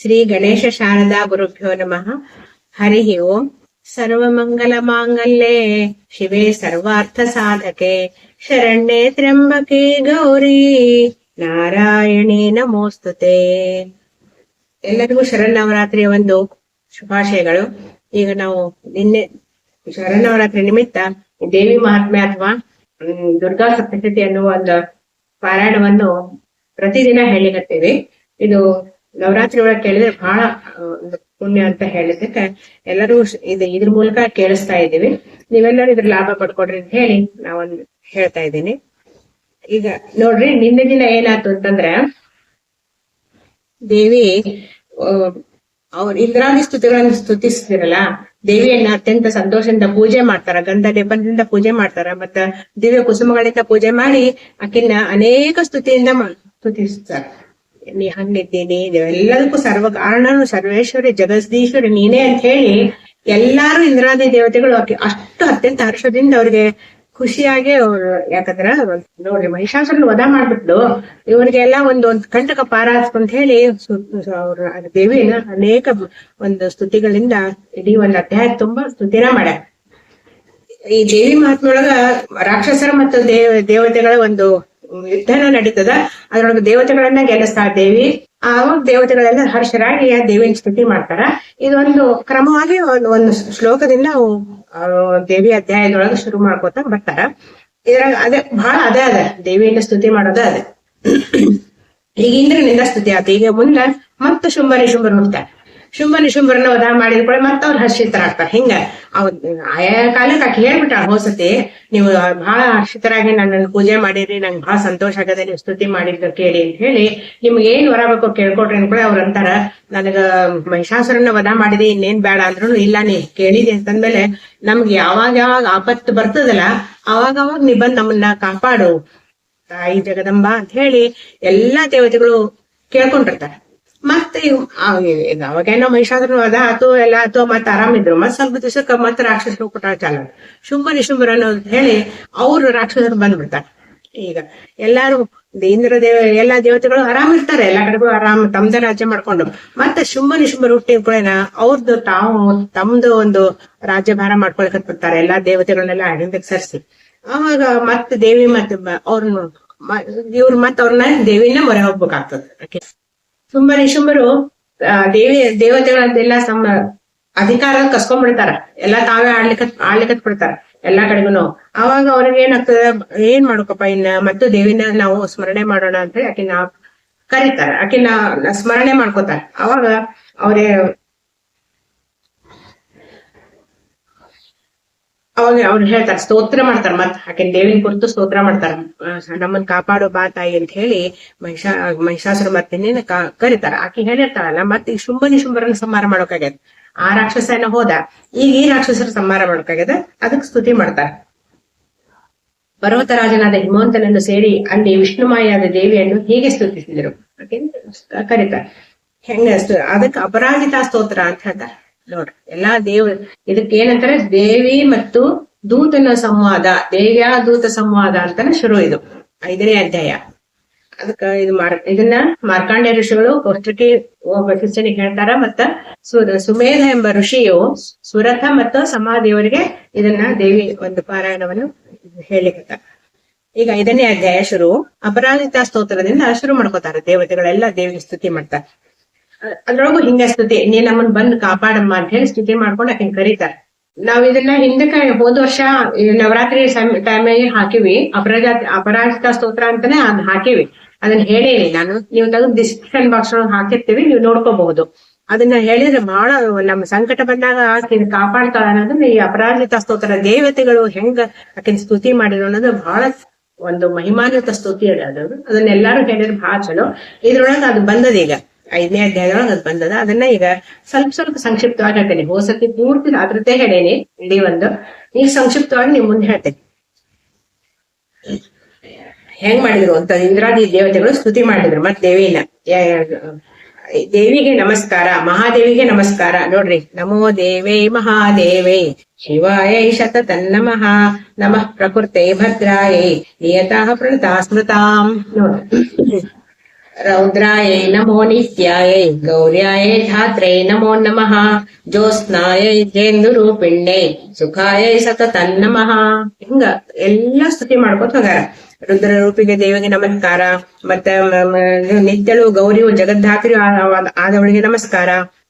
ಶ್ರೀ ಗಣೇಶ ಶಾರದಾ ಗುರುಭ್ಯೋ ನಮಃ. ಹರಿ ಓಂ. ಸರ್ವಮಂಗಲ ಮಾಂಗಲ್ಯೇ. ಶಿವೆ ಸರ್ವಾರ್ಥ ಸಾಧಕೆ. ಶರಣ್ಯೆ ತ್ರ್ಯಂಬಕೆ ಗೌರಿ. ನಾರಾಯಣಿ ನಮೋಸ್ತುತೆ. ಎಲ್ಲರಿಗೂ ಶರನ್ನವರಾತ್ರಿಯ ಒಂದು ಶುಭಾಶಯಗಳು. ಈಗ ನಾವು ನಿನ್ನೆ ಶರನ್ನವರಾತ್ರಿ ನಿಮಿತ್ತ ದೇವಿ ಮಹಾತ್ಮೆ ಅಥವಾ ದುರ್ಗಾ ಸಪ್ತಶತಿ ಅನ್ನುವ ಒಂದು ಪಾರಾಯಣವನ್ನು ಪ್ರತಿದಿನ ಹೇಳಿಕತ್ತೇವೆ. ಇದು ನವರಾತ್ರಿ ಒಳಗೆ ಕೇಳಿದ್ರೆ ಬಹಳ ಪುಣ್ಯ ಅಂತ ಹೇಳಿದ್ದಕ್ಕೆ ಎಲ್ಲರೂ ಇದ ಇದು ಇದ್ರ ಮೂಲಕ ಕೇಳಿಸ್ತಾ ಇದ್ದೀವಿ. ನೀವೆಲ್ಲರೂ ಇದ್ರ ಲಾಭ ಪಡ್ಕೊಡ್ರಿ ಅಂತ ಹೇಳಿ ನಾವೊಂದು ಹೇಳ್ತಾ ಇದ್ದೀನಿ. ಈಗ ನೋಡ್ರಿ, ನಿನ್ನೆ ದಿನ ಏನಾಯ್ತು ಅಂತಂದ್ರೆ, ದೇವಿ ಅವ್ರ ಇಂದ್ರಾದಿ ಸ್ತುತಿಗಳನ್ನ ಸ್ತುತಿಸ್ತಿರಲ್ಲ ದೇವಿಯನ್ನ ಅತ್ಯಂತ ಸಂತೋಷದಿಂದ ಪೂಜೆ ಮಾಡ್ತಾರ, ಗಂಧ ಲೇಪನದಿಂದ ಪೂಜೆ ಮಾಡ್ತಾರ, ಮತ್ತ ದಿವ್ಯ ಕುಸುಮಗಳಿಂದ ಪೂಜೆ ಮಾಡಿ ಆಕಿನ್ನ ಅನೇಕ ಸ್ತುತಿಯಿಂದ ಸ್ತುತಿಸ್ತಾರ. ನೀ ಹಂಗಿದ್ದೀನಿ ಎಲ್ಲದಕ್ಕೂ ಸರ್ವ ಕಾರಣನು ಸರ್ವೇಶ್ವರಿ, ಜಗದೀಶ್ವರಿ ನೀನೇ ಅಂತ ಹೇಳಿ ಎಲ್ಲಾರು ಇಂದ್ರಾದಿ ದೇವತೆಗಳು ಅಷ್ಟು ಅತ್ಯಂತ ಹರ್ಷದಿಂದ ಅವ್ರಿಗೆ ಖುಷಿಯಾಗಿ ಅವ್ರು ಯಾಕಂದ್ರ ನೋಡ್ರಿ ಮಹಿಷಾಸುರನ ವಧ ಮಾಡ್ಬಿಟ್ಟು ಇವ್ರಿಗೆಲ್ಲ ಒಂದು ಒಂದು ಕಂಟಕ ಪಾರಾಸ್ತು ಅಂತ ಹೇಳಿ ಅವ್ರ ದೇವಿನ ಅನೇಕ ಒಂದು ಸ್ತುತಿಗಳಿಂದ ಇಡೀ ಒಂದು ಅಧ್ಯಾಯ ತುಂಬಾ ಸ್ತುತಿನ ಮಾಡ್ಯಾರ. ಈ ದೇವಿ ಮಹಾತ್ಮೊಳಗ ರಾಕ್ಷಸರ ಮತ್ತು ದೇವ ದೇವತೆಗಳ ಒಂದು ಯುದ್ಧನ ನಡೀತದ. ಅದ್ರೊಳಗೆ ದೇವತೆಗಳನ್ನ ಗೆಲ್ಲಿಸ್ತಾ ದೇವಿ ಆವಾಗ ದೇವತೆಗಳೆಲ್ಲ ಹರ್ಷರಾಗಿ ಆ ದೇವಿನ ಸ್ತುತಿ ಮಾಡ್ತಾರ. ಇದೊಂದು ಕ್ರಮವಾಗಿ ಒಂದು ಒಂದು ಶ್ಲೋಕದಿಂದ ದೇವಿ ಅಧ್ಯಾಯದೊಳಗೆ ಶುರು ಮಾಡ್ಕೋತ ಬರ್ತಾರ. ಇದ್ರಾಗ ಅದೇ ಬಹಳ ಅದೇ ಅದ. ದೇವಿಯನ್ನ ಸ್ತುತಿ ಮಾಡೋದ ಅದೇ. ಈಗ ಇಂದ್ರನಿಂದ ಸ್ತುತಿ ಆತ. ಈಗ ಮುಂದ ಮತ್ತೆ ಶುಂಭರಿ ನಿಶುಂಭರು ಹುಡ್ತಾರೆ ಶುಂಭ ನಿಶುಂಭರನ್ನ ವಧ ಮಾಡಿದ ಕೂಡ ಮತ್ತೆ ಅವ್ರು ಹರ್ಷಿತರಾಗ್ತಾರೆ. ಹಿಂಗ ಅವ್ ಆಯಾ ಕಾಲಕ್ಕೆ ಆಕೆ ಹೇಳ್ಬಿಟ್ಟಾಳ ಹೋಸತಿ ನೀವು ಬಹಳ ಹರ್ಷಿತರಾಗಿ ನನ್ನನ್ನು ಪೂಜೆ ಮಾಡಿರಿ, ನಂಗೆ ಬಹಳ ಸಂತೋಷ ಆಗದೆ ನೀವು ಸ್ತುತಿ ಮಾಡಿದ್ರು ಕೇಳಿ ಅಂತ ಹೇಳಿ ನಿಮ್ಗೆ ಏನ್ ವರ ಬೇಕೋ ಕೇಳ್ಕೊಡ್ರಿ ಕೂಡ ಅವ್ರ ಅಂತಾರ, ನನಗ ಮಹಿಷಾಸುರನ್ನ ವಧ ಮಾಡಿದೆ, ಇನ್ನೇನ್ ಬೇಡ ಅಂದ್ರು ಇಲ್ಲ, ನೀ ಕೇಳಿದೆ ಅಂತಂದ್ಮೇಲೆ ನಮ್ಗೆ ಯಾವಾಗ ಯಾವಾಗ ಆಪತ್ತು ಬರ್ತದಲ್ಲ, ಅವಾಗ ಅವಾಗ ನೀ ಬಂದ್ ನಮ್ಮನ್ನ ಕಾಪಾಡು, ತಾಯಿ ಜಗದಂಬ ಅಂತ ಹೇಳಿ ಎಲ್ಲಾ ದೇವತೆಗಳು ಕೇಳ್ಕೊಂಡಿರ್ತಾರೆ ಮತ್ತೆ ಅವಾಗೇನೋ ಮಹಿಷಾಸುರನ ವಧ ಆತು, ಎಲ್ಲ ಆತು, ಮತ್ತೆ ಆರಾಮಿದ್ರು ಮತ್ತೆ ಸ್ವಲ್ಪ ದಿವಸಕ್ಕೆ ಮತ್ತೆ ರಾಕ್ಷಸರು ಕೊಟ್ಟ ಚಾಲ ಶುಂಭ ನಿಶುಂಭರ ಅನ್ನೋದು ಹೇಳಿ ಅವ್ರು ರಾಕ್ಷಸರು ಬಂದ್ಬಿಡ್ತಾರೆ. ಈಗ ಎಲ್ಲಾರು ಇಂದ್ರ ದೇವ, ಎಲ್ಲಾ ದೇವತೆಗಳು ಆರಾಮ್ ಇರ್ತಾರೆ. ಎಲ್ಲಾ ಕಡೆಗೂ ಆರಾಮ್ ತಮ್ದ ರಾಜ್ಯ ಮಾಡ್ಕೊಂಡು. ಮತ್ತೆ ಶುಂಭ ನಿಶುಂಭ ಹುಟ್ಟಿದ ಕೂಡ ಅವ್ರದ್ದು ತಾವು ತಮ್ದು ಒಂದು ರಾಜ್ಯಭಾರ ಮಾಡ್ಕೊಳಕ್ ಬರ್ತಾರೆ ಎಲ್ಲಾ ದೇವತೆಗಳನ್ನೆಲ್ಲ ಹಿಂದಕ್ಕೆ ಸರಿಸಿ. ಅವಾಗ ಮತ್ತೆ ದೇವಿ ಮತ್ತೆ ಅವ್ರನ್ನ ಇವ್ರು ಮತ್ತೆ ಅವ್ರನ್ನ ದೇವಿನ ಮೊರೆ ಹೋಗ್ಬೇಕಾಗ್ತದೆ. ಆಕೆ ಶುಂಬರು ದೇವಿ ದೇವತೆಗಳದ್ದೆಲ್ಲ ಸಮ ಅಧಿಕಾರ ಕಸ್ಕೊಂಡ್ಬಿಡ್ತಾರ. ಎಲ್ಲಾ ತಾವೇ ಆಡ್ಲಿಕ್ಕೆ ಆಡ್ಲಿಕ್ಕೆ ಬಿಡ್ತಾರ ಎಲ್ಲಾ ಕಡೆಗೂ ಅವಾಗ ಅವ್ರಿಗೆ ಏನಾಗ್ತದ, ಏನ್ ಮಾಡ್ಕೊಪ್ಪ ಇನ್ನ? ಮತ್ತು ದೇವಿನ ನಾವು ಸ್ಮರಣೆ ಮಾಡೋಣ ಅಂತ ಹೇಳಿ ಆಕಿನ ಕರೀತಾರ. ಆಕಿನ ಸ್ಮರಣೆ ಮಾಡ್ಕೋತಾರ. ಅವಾಗ ಅವ್ರೇ ಅವಾಗ ಅವ್ರು ಹೇಳ್ತಾರೆ ಸ್ತೋತ್ರ ಮಾಡ್ತಾರ ಮತ್, ಆಕೆನ್ ದೇವಿನ ಕುರಿತು ಸ್ತೋತ್ರ ಮಾಡ್ತಾರ ನಮ್ಮನ್ ಕಾಪಾಡೋ ಬಾ ತಾಯಿ ಅಂತ ಹೇಳಿ ಮಹಿಷಾ, ಮಹಿಷಾಸುರ ಮರ್ತಿನ ಕರೀತಾರ. ಆಕೆ ಹೇಳಿರ್ತಾಳಲ್ಲ ಮತ್ತೆ ಈ ಶುಂಭ ನಿಶುಂಭರನ್ನ ಸಂಹಾರ ಮಾಡೋಕಾಗ್ಯದ. ಆ ರಾಕ್ಷಸನ ಹೋದ. ಈಗ ಈ ರಾಕ್ಷಸರ ಸಂಹಾರ ಮಾಡೋಕಾಗ್ಯದ. ಅದಕ್ ಸ್ತುತಿ ಮಾಡ್ತಾರ. ಪರ್ವತರಾಜನಾದ ಹಿಮವಂತನನ್ನು ಸೇರಿ ಅಲ್ಲಿ ವಿಷ್ಣುಮಾಯಾದ ದೇವಿಯನ್ನು ಹೀಗೆ ಸ್ತುತಿಸಿದರು. ಕರಿತಾರ. ಹೆಂಗ ಅದಕ್ಕೆ ಅಪರಾಜಿತಾ ಸ್ತೋತ್ರ ಅಂತ ಹೇಳ್ತಾರೆ. ನೋಡ್ರಿ, ಎಲ್ಲಾ ದೇವ ಇದಕ್ಕೆ ಏನಂತಾರೆ, ದೇವಿ ಮತ್ತು ದೂತನ ಸಂವಾದ ದೇವ್ಯಾ ದೂತ ಸಂವಾದ ಅಂತಾನೆ ಶುರು ಇದು, ಐದನೇ ಅಧ್ಯಾಯ. ಅದಕ್ಕ ಇದು ಮಾರ್, ಇದನ್ನ ಮಾರ್ಕಾಂಡ್ಯ ಋಷಿಗಳು ಒಬ್ಬ ಶಿಷ್ಯನಿಗೆ ಹೇಳ್ತಾರ, ಮತ್ತ ಸು- ಸುಮೇಧ ಎಂಬ ಋಷಿಯು ಸುರಥ ಮತ್ತು ಸಮಾಧಿಯವರಿಗೆ ಇದನ್ನ ದೇವಿ ಒಂದು ಪಾರಾಯಣವನ್ನು ಹೇಳಿಕೊಟ್ಟ. ಈಗ ಐದನೇ ಅಧ್ಯಾಯ ಶುರು, ಅಪರಾಜಿತ ಸ್ತೋತ್ರದಿಂದ ಶುರು ಮಾಡ್ಕೋತಾರೆ ದೇವತೆಗಳೆಲ್ಲ ದೇವಿಗೆ ಸ್ತುತಿ ಮಾಡ್ತಾರೆ. ಅದ್ರೊಳಗು ಹಿಂಗ ಸ್ತುತಿ ನೀ ನಮ್ಮನ್ ಬಂದ್ ಕಾಪಾಡಮ್ಮ ಅಂತ ಹೇಳಿ ಸ್ತುತಿ ಮಾಡ್ಕೊಂಡು ಆಕಿನ್ ಕರೀತಾರ. ನಾವ್ ಇದನ್ನ ಹಿಂದಕ್ಕೆ ಹೋದ ವರ್ಷ ನವರಾತ್ರಿ ಟೈಮಿಗೆ ಹಾಕಿವಿ. ಅಪರಾಜ ಅಪರಾಜಿತ ಸ್ತೋತ್ರ ಅಂತಾನೆ ಅದ್ ಹಾಕಿವಿ. ಅದನ್ನ ಹೇಳೇನಿ ನಾನು. ನೀವು ತೆಗೆದು ಡಿಸ್ಕ್ರಿಪ್ಷನ್ ಬಾಕ್ಸ್ ಒಳಗೆ ಹಾಕಿರ್ತೀವಿ, ನೀವು ನೋಡ್ಕೋಬಹುದು. ಅದನ್ನ ಹೇಳಿದ್ರೆ ಬಹಳ ನಮ್ಮ ಸಂಕಟ ಬಂದಾಗ ಆಕಿನ ಕಾಪಾಡ್ತಾಳ ಅನ್ನೋದನ್ನ ಈ ಅಪರಾಜಿತ ಸ್ತೋತ್ರ ದೇವತೆಗಳು ಹೆಂಗ ಆಕಿನ ಸ್ತುತಿ ಮಾಡಿದ್ರು ಅನ್ನೋದು ಬಹಳ ಒಂದು ಮಹಿಮಾನ್ವಿತ ಸ್ತುತಿ ಅದ. ಅದು ಅದನ್ನೆಲ್ಲಾರು ಹೇಳಿದ್ರೆ ಬಹಳ ಚಲೋ. ಇದ್ರೊಳಗ ಅದು ಬಂದದ ಈಗ ಐದನೇ ಅಧ್ಯಾಯದೊಳಗೆ ಅದು ಬಂದದ. ಅದನ್ನ ಈಗ ಸ್ವಲ್ಪ ಸ್ವಲ್ಪ ಸಂಕ್ಷಿಪ್ತವಾಗಿ ಹೇಳ್ತೇನೆ. ಹೋಸತಿ ಪೂರ್ತಿ ಆದ್ರತೆ ಹೇಳೇನಿ. ಇಡೀ ಒಂದು ಈಗ ಸಂಕ್ಷಿಪ್ತವಾಗಿ ನಿಮ್ ಮುಂದೆ ಹೇಳ್ತೇನೆ. ಹೆಂಗ್ ಮಾಡಿದ್ರು ಅಂತ ಇಂದ್ರಾದಿ ದೇವತೆಗಳು ಸ್ತುತಿ ಮಾಡಿದ್ರು ಮತ್ ದೇವಿನ. ದೇವಿಗೆ ನಮಸ್ಕಾರ, ಮಹಾದೇವಿಗೆ ನಮಸ್ಕಾರ. ನೋಡ್ರಿ, ನಮೋ ದೇವೇ ಮಹಾದೇವೇ, ಶಿವಾಯ ಶತ ತನ್ನಮಃ ನಮಃ ಪ್ರಕೃತೆ ಭದ್ರಾಯೇ, ನಿಯತಃ ಪ್ರಣತಾ ಸ್ಮೃತಾಂ ನೋಡ್ರಿ. ರೌದ್ರಾಯೈ ನಮೋ ನಿತ್ಯಾಯ ಗೌರ್ಯಾಯೈ ಧಾತ್ರೈ ನಮೋ ನಮಃ ಜ್ಯೋತ್ಸ್ನಾಯ ಜೇಂದು ರೂಪಿಣ್ಯೈ ಸುಖಾಯೈ ಸತತ ನಮಃ ಹಿಂಗ ಎಲ್ಲಾ ಸ್ತುತಿ ಮಾಡ್ಕೊತ ಹೋಗಾರ ರುದ್ರ ರೂಪಿಗೆ ದೇವಿಗೆ ನಮಸ್ಕಾರ, ಮತ್ತೆ ನಿತ್ಯಳು, ಗೌರಿಯು, ಜಗದ್ಧಾತ್ರಿಯು ಆದವಳಿಗೆ ನಮಸ್ಕಾರ.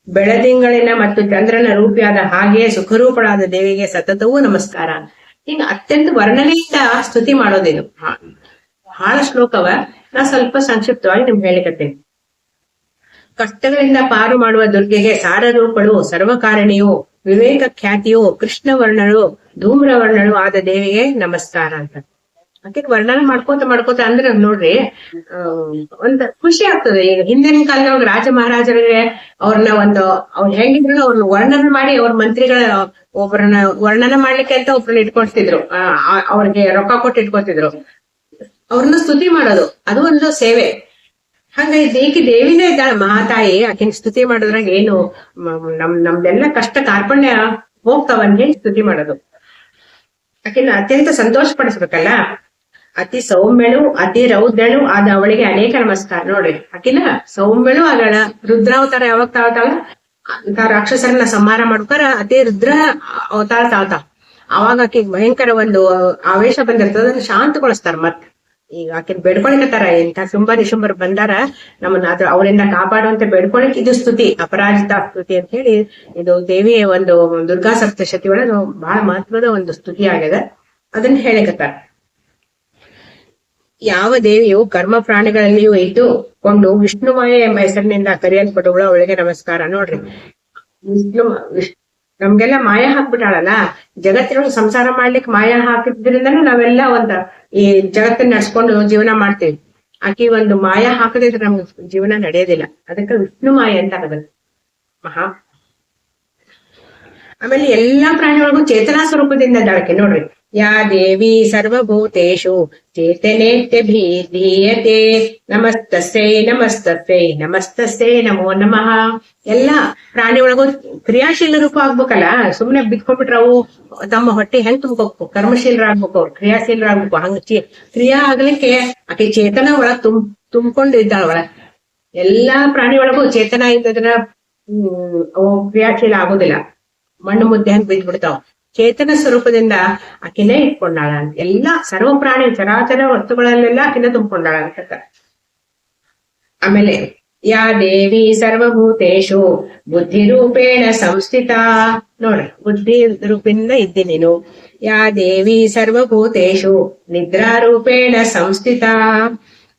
ಬೆಳದಿಂಗಳಿನ ಮತ್ತು ಚಂದ್ರನ ರೂಪಿಯಾದ ಹಾಗೆ ಸುಖರೂಪಳಾದ ದೇವಿಗೆ ಸತತವೂ ನಮಸ್ಕಾರ. ಹಿಂಗ ಅತ್ಯಂತ ವರ್ಣನೆಯಿಂದ ಸ್ತುತಿ ಮಾಡೋದಿದು ಬಹಳ ಶ್ಲೋಕವ ನಾ ಸ್ವಲ್ಪ ಸಂಕ್ಷಿಪ್ತವಾಗಿ ನಿಮ್ಗೆ ಹೇಳಿಕತ್ತೇನೆ. ಕಷ್ಟಗಳಿಂದ ಪಾರು ಮಾಡುವ ದುರ್ಗೆಗೆ ಸಾರರೂಪಳು ಸರ್ವಕಾರಣಿಯು ವಿವೇಕ ಖ್ಯಾತಿಯು ಕೃಷ್ಣವರ್ಣಳು ಧೂಮ್ರವರ್ಣಳು ಆದ ದೇವಿಗೆ ನಮಸ್ಕಾರ ಅಂತ. ಅದಕ್ಕೆ ವರ್ಣನೆ ಮಾಡ್ಕೋತ ಮಾಡ್ಕೋತ ಅಂದ್ರೆ ನೋಡ್ರಿ ಒಂದ್ ಖುಷಿ ಆಗ್ತದೆ. ಈಗ ಹಿಂದಿನ ಕಾಲದೊಳಗ ರಾಜ ಮಹಾರಾಜರಿಗೆ ಅವ್ರನ್ನ ಒಂದು, ಅವ್ರು ಹೆಂಗಿದ್ರು ಅವ್ರನ್ನ ವರ್ಣನೆ ಮಾಡಿ ಅವ್ರ ಮಂತ್ರಿಗಳ ಒಬ್ಬರನ್ನ ವರ್ಣನೆ ಮಾಡ್ಲಿಕ್ಕೆ ಅಂತ ಒಬ್ರನ್ನ ಇಟ್ಕೊಳ್ತಿದ್ರು. ಅವ್ರಿಗೆ ರೊಕ್ಕ ಕೊಟ್ಟು ಇಟ್ಕೊತಿದ್ರು ಅವ್ರನ್ನ ಸ್ತುತಿ ಮಾಡೋದು, ಅದು ಒಂದು ಸೇವೆ. ಹಂಗ ಈಕಿ ದೇವಿನೇ ಇದ್ದಾಳೆ, ಮಹಾತಾಯಿ. ಆಕಿನ ಸ್ತುತಿ ಮಾಡೋದ್ರಾಗ ಏನು ನಮ್, ನಮ್ದೆಲ್ಲ ಕಷ್ಟ ಕಾರ್ಪಣ್ಯ ಹೋಗ್ತಾವ ಹೇಳಿ ಸ್ತುತಿ ಮಾಡೋದು. ಆಕೆನ ಅತ್ಯಂತ ಸಂತೋಷ ಪಡಿಸ್ಬೇಕಲ್ಲ ಅತಿ ಸೌಮ್ಯಳು, ಅತಿ ರೌದ್ರಳು ಆದ ಅವಳಿಗೆ ಅನೇಕ ನಮಸ್ಕಾರ. ನೋಡ್ರಿ, ಆಕಿನ ಸೌಮ್ಯಳು ಆಗಳ ರುದ್ರಾವತಾರ ಯಾವಾಗ ತಾಳ್ತಾಳ? ಅಂತ ರಾಕ್ಷಸರನ್ನ ಸಂಹಾರ ಮಾಡ್ಕಾರ ಅತಿ ರುದ್ರ ಅವತಾರ ತಾಳ್ತಾಳ. ಅವಾಗ ಆಕಿಗೆ ಭಯಂಕರ ಒಂದು ಆವೇಶ ಬಂದಿರ್ತದ ಶಾಂತಗೊಳಿಸ್ತಾರ ಮತ್ತೆ ಈಗ ಆಕಿನ್ ಬೇಡ್ಕೊಳಕತ್ತಾರ ಇಂಥ ಶುಂಭ ನಿಶುಂಭರ್ ಬಂದಾರ. ನಮ್ಮನ್ನ ಅದ್ರ ಅವರಿಂದ ಕಾಪಾಡುವಂತ ಬೇಡ್ಕೊಳಕ್ ಇದು ಸ್ತುತಿ, ಅಪರಾಜಿತ ಸ್ತುತಿ ಅಂತ ಹೇಳಿ ಇದು ದೇವಿಯ ಒಂದು ದುರ್ಗಾ ಸಪ್ತಶತಿ ಒಳಗ ಬಹಳ ಮಹತ್ವದ ಒಂದು ಸ್ತುತಿ ಆಗ್ಯದ. ಅದನ್ನ ಹೇಳಕತ್ತಾರ. ಯಾವ ದೇವಿಯು ಕರ್ಮ ಪ್ರಾಣಿಗಳಲ್ಲಿಯೂ ಇದ್ದುಕೊಂಡು ವಿಷ್ಣುಮಯ ಎಂಬ ಹೆಸರಿನಿಂದ ಕರೆಯಲ್ಪಟ್ಟವಳು ಅವಳಿಗೆ ನಮಸ್ಕಾರ. ನೋಡ್ರಿ. ವಿಷ್ಣು ನಮ್ಗೆಲ್ಲಾ ನಮ್ಗೆಲ್ಲ ಮಾಯ ಹಾಕ್ಬಿಟ್ಟಾಳಲ್ಲ. ಜಗತ್ತಿನೊಳಗೆ ಸಂಸಾರ ಮಾಡ್ಲಿಕ್ಕೆ ಮಾಯ ಹಾಕಿದ್ರಿಂದನೂ ನಾವೆಲ್ಲ ಒಂದ ಈ ಜಗತ್ತನ್ನ ನಡ್ಸ್ಕೊಂಡು ಜೀವನ ಮಾಡ್ತೀವಿ. ಆಕಿ ಒಂದು ಮಾಯ ಹಾಕದಿದ್ರೆ ನಮ್ಗೆ ಜೀವನ ನಡೆಯೋದಿಲ್ಲ. ಅದಕ್ಕೆ ವಿಷ್ಣು ಮಾಯ ಅಂತ ಆಗದ ಮಹಾ. ಆಮೇಲೆ ಎಲ್ಲಾ ಪ್ರಾಣಿಗಳಿಗೂ ಚೇತನಾ ಸ್ವರೂಪದಿಂದ ಇದ್ದಾಳಕ್ಕೆ ನೋಡ್ರಿ. ಯಾ ದೇವಿ ಸರ್ವಭೂತೇಶು ಚೇತನೇತ್ಯಭಿಧೀಯತೆ ನಮಸ್ತಸೈ ನಮಸ್ತಸೈ ನಮಸ್ತಸೈ ನಮೋ ನಮಃ ಎಲ್ಲ ಪ್ರಾಣಿ ಒಳಗೂ ಕ್ರಿಯಾಶೀಲ ರೂಪ ಆಗ್ಬೇಕಲ್ಲ? ಸುಮ್ನೆ ಬಿಟ್ಕೊಂಡ್ಬಿಟ್ರೆ ಅವು ತಮ್ಮ ಹೊಟ್ಟೆ ಹೆಂಗ್ ತುಂಬ್ಬೇಕು ಕರ್ಮಶೀಲರಾಗ್ಬೇಕು ಅವ್ರು, ಕ್ರಿಯಾಶೀಲರಾಗ್ಬೇಕು. ಹಂಗ ಕ್ರಿಯಾ ಆಗ್ಲಿಕ್ಕೆ ಆಕೆ ಚೇತನ ಒಳ ತುಂಬ ತುಂಬಿಕೊಂಡು ಇದ್ದಾಳ ಎಲ್ಲಾ ಪ್ರಾಣಿ ಒಳಗೂ ಚೇತನ ಹ್ಮ್, ಅವು ಕ್ರಿಯಾಶೀಲ ಆಗೋದಿಲ್ಲ. ಮಣ್ಣು ಮುದ್ದೆ ಹಂಗ್ ಬಿದ್ದು ಬಿಡ್ತಾವ ಚೇತನ ಸ್ವರೂಪದಿಂದ ಆಕೆನೆ ಇಟ್ಕೊಂಡಾಳ ಅಂತ ಎಲ್ಲಾ ಸರ್ವ ಪ್ರಾಣಿ ಚರಾಚರ ವಸ್ತುಗಳಲ್ಲೆಲ್ಲ ಆಕಿನ ತುಂಬಿಕೊಂಡಾಳ ಅಂತ. ಆಮೇಲೆ, ಯಾ ದೇವಿ ಸರ್ವಭೂತೇಶು ಬುದ್ಧಿ ರೂಪೇಣ ಸಂಸ್ಥಿತ. ನೋಡ್ರಿ ಬುದ್ಧಿ ರೂಪಿಂದ ಇದ್ದಿ ನೀನು. ಯಾ ದೇವಿ ಸರ್ವಭೂತೇಶು ನಿದ್ರಾ ರೂಪೇಣ ಸಂಸ್ಥಿತ.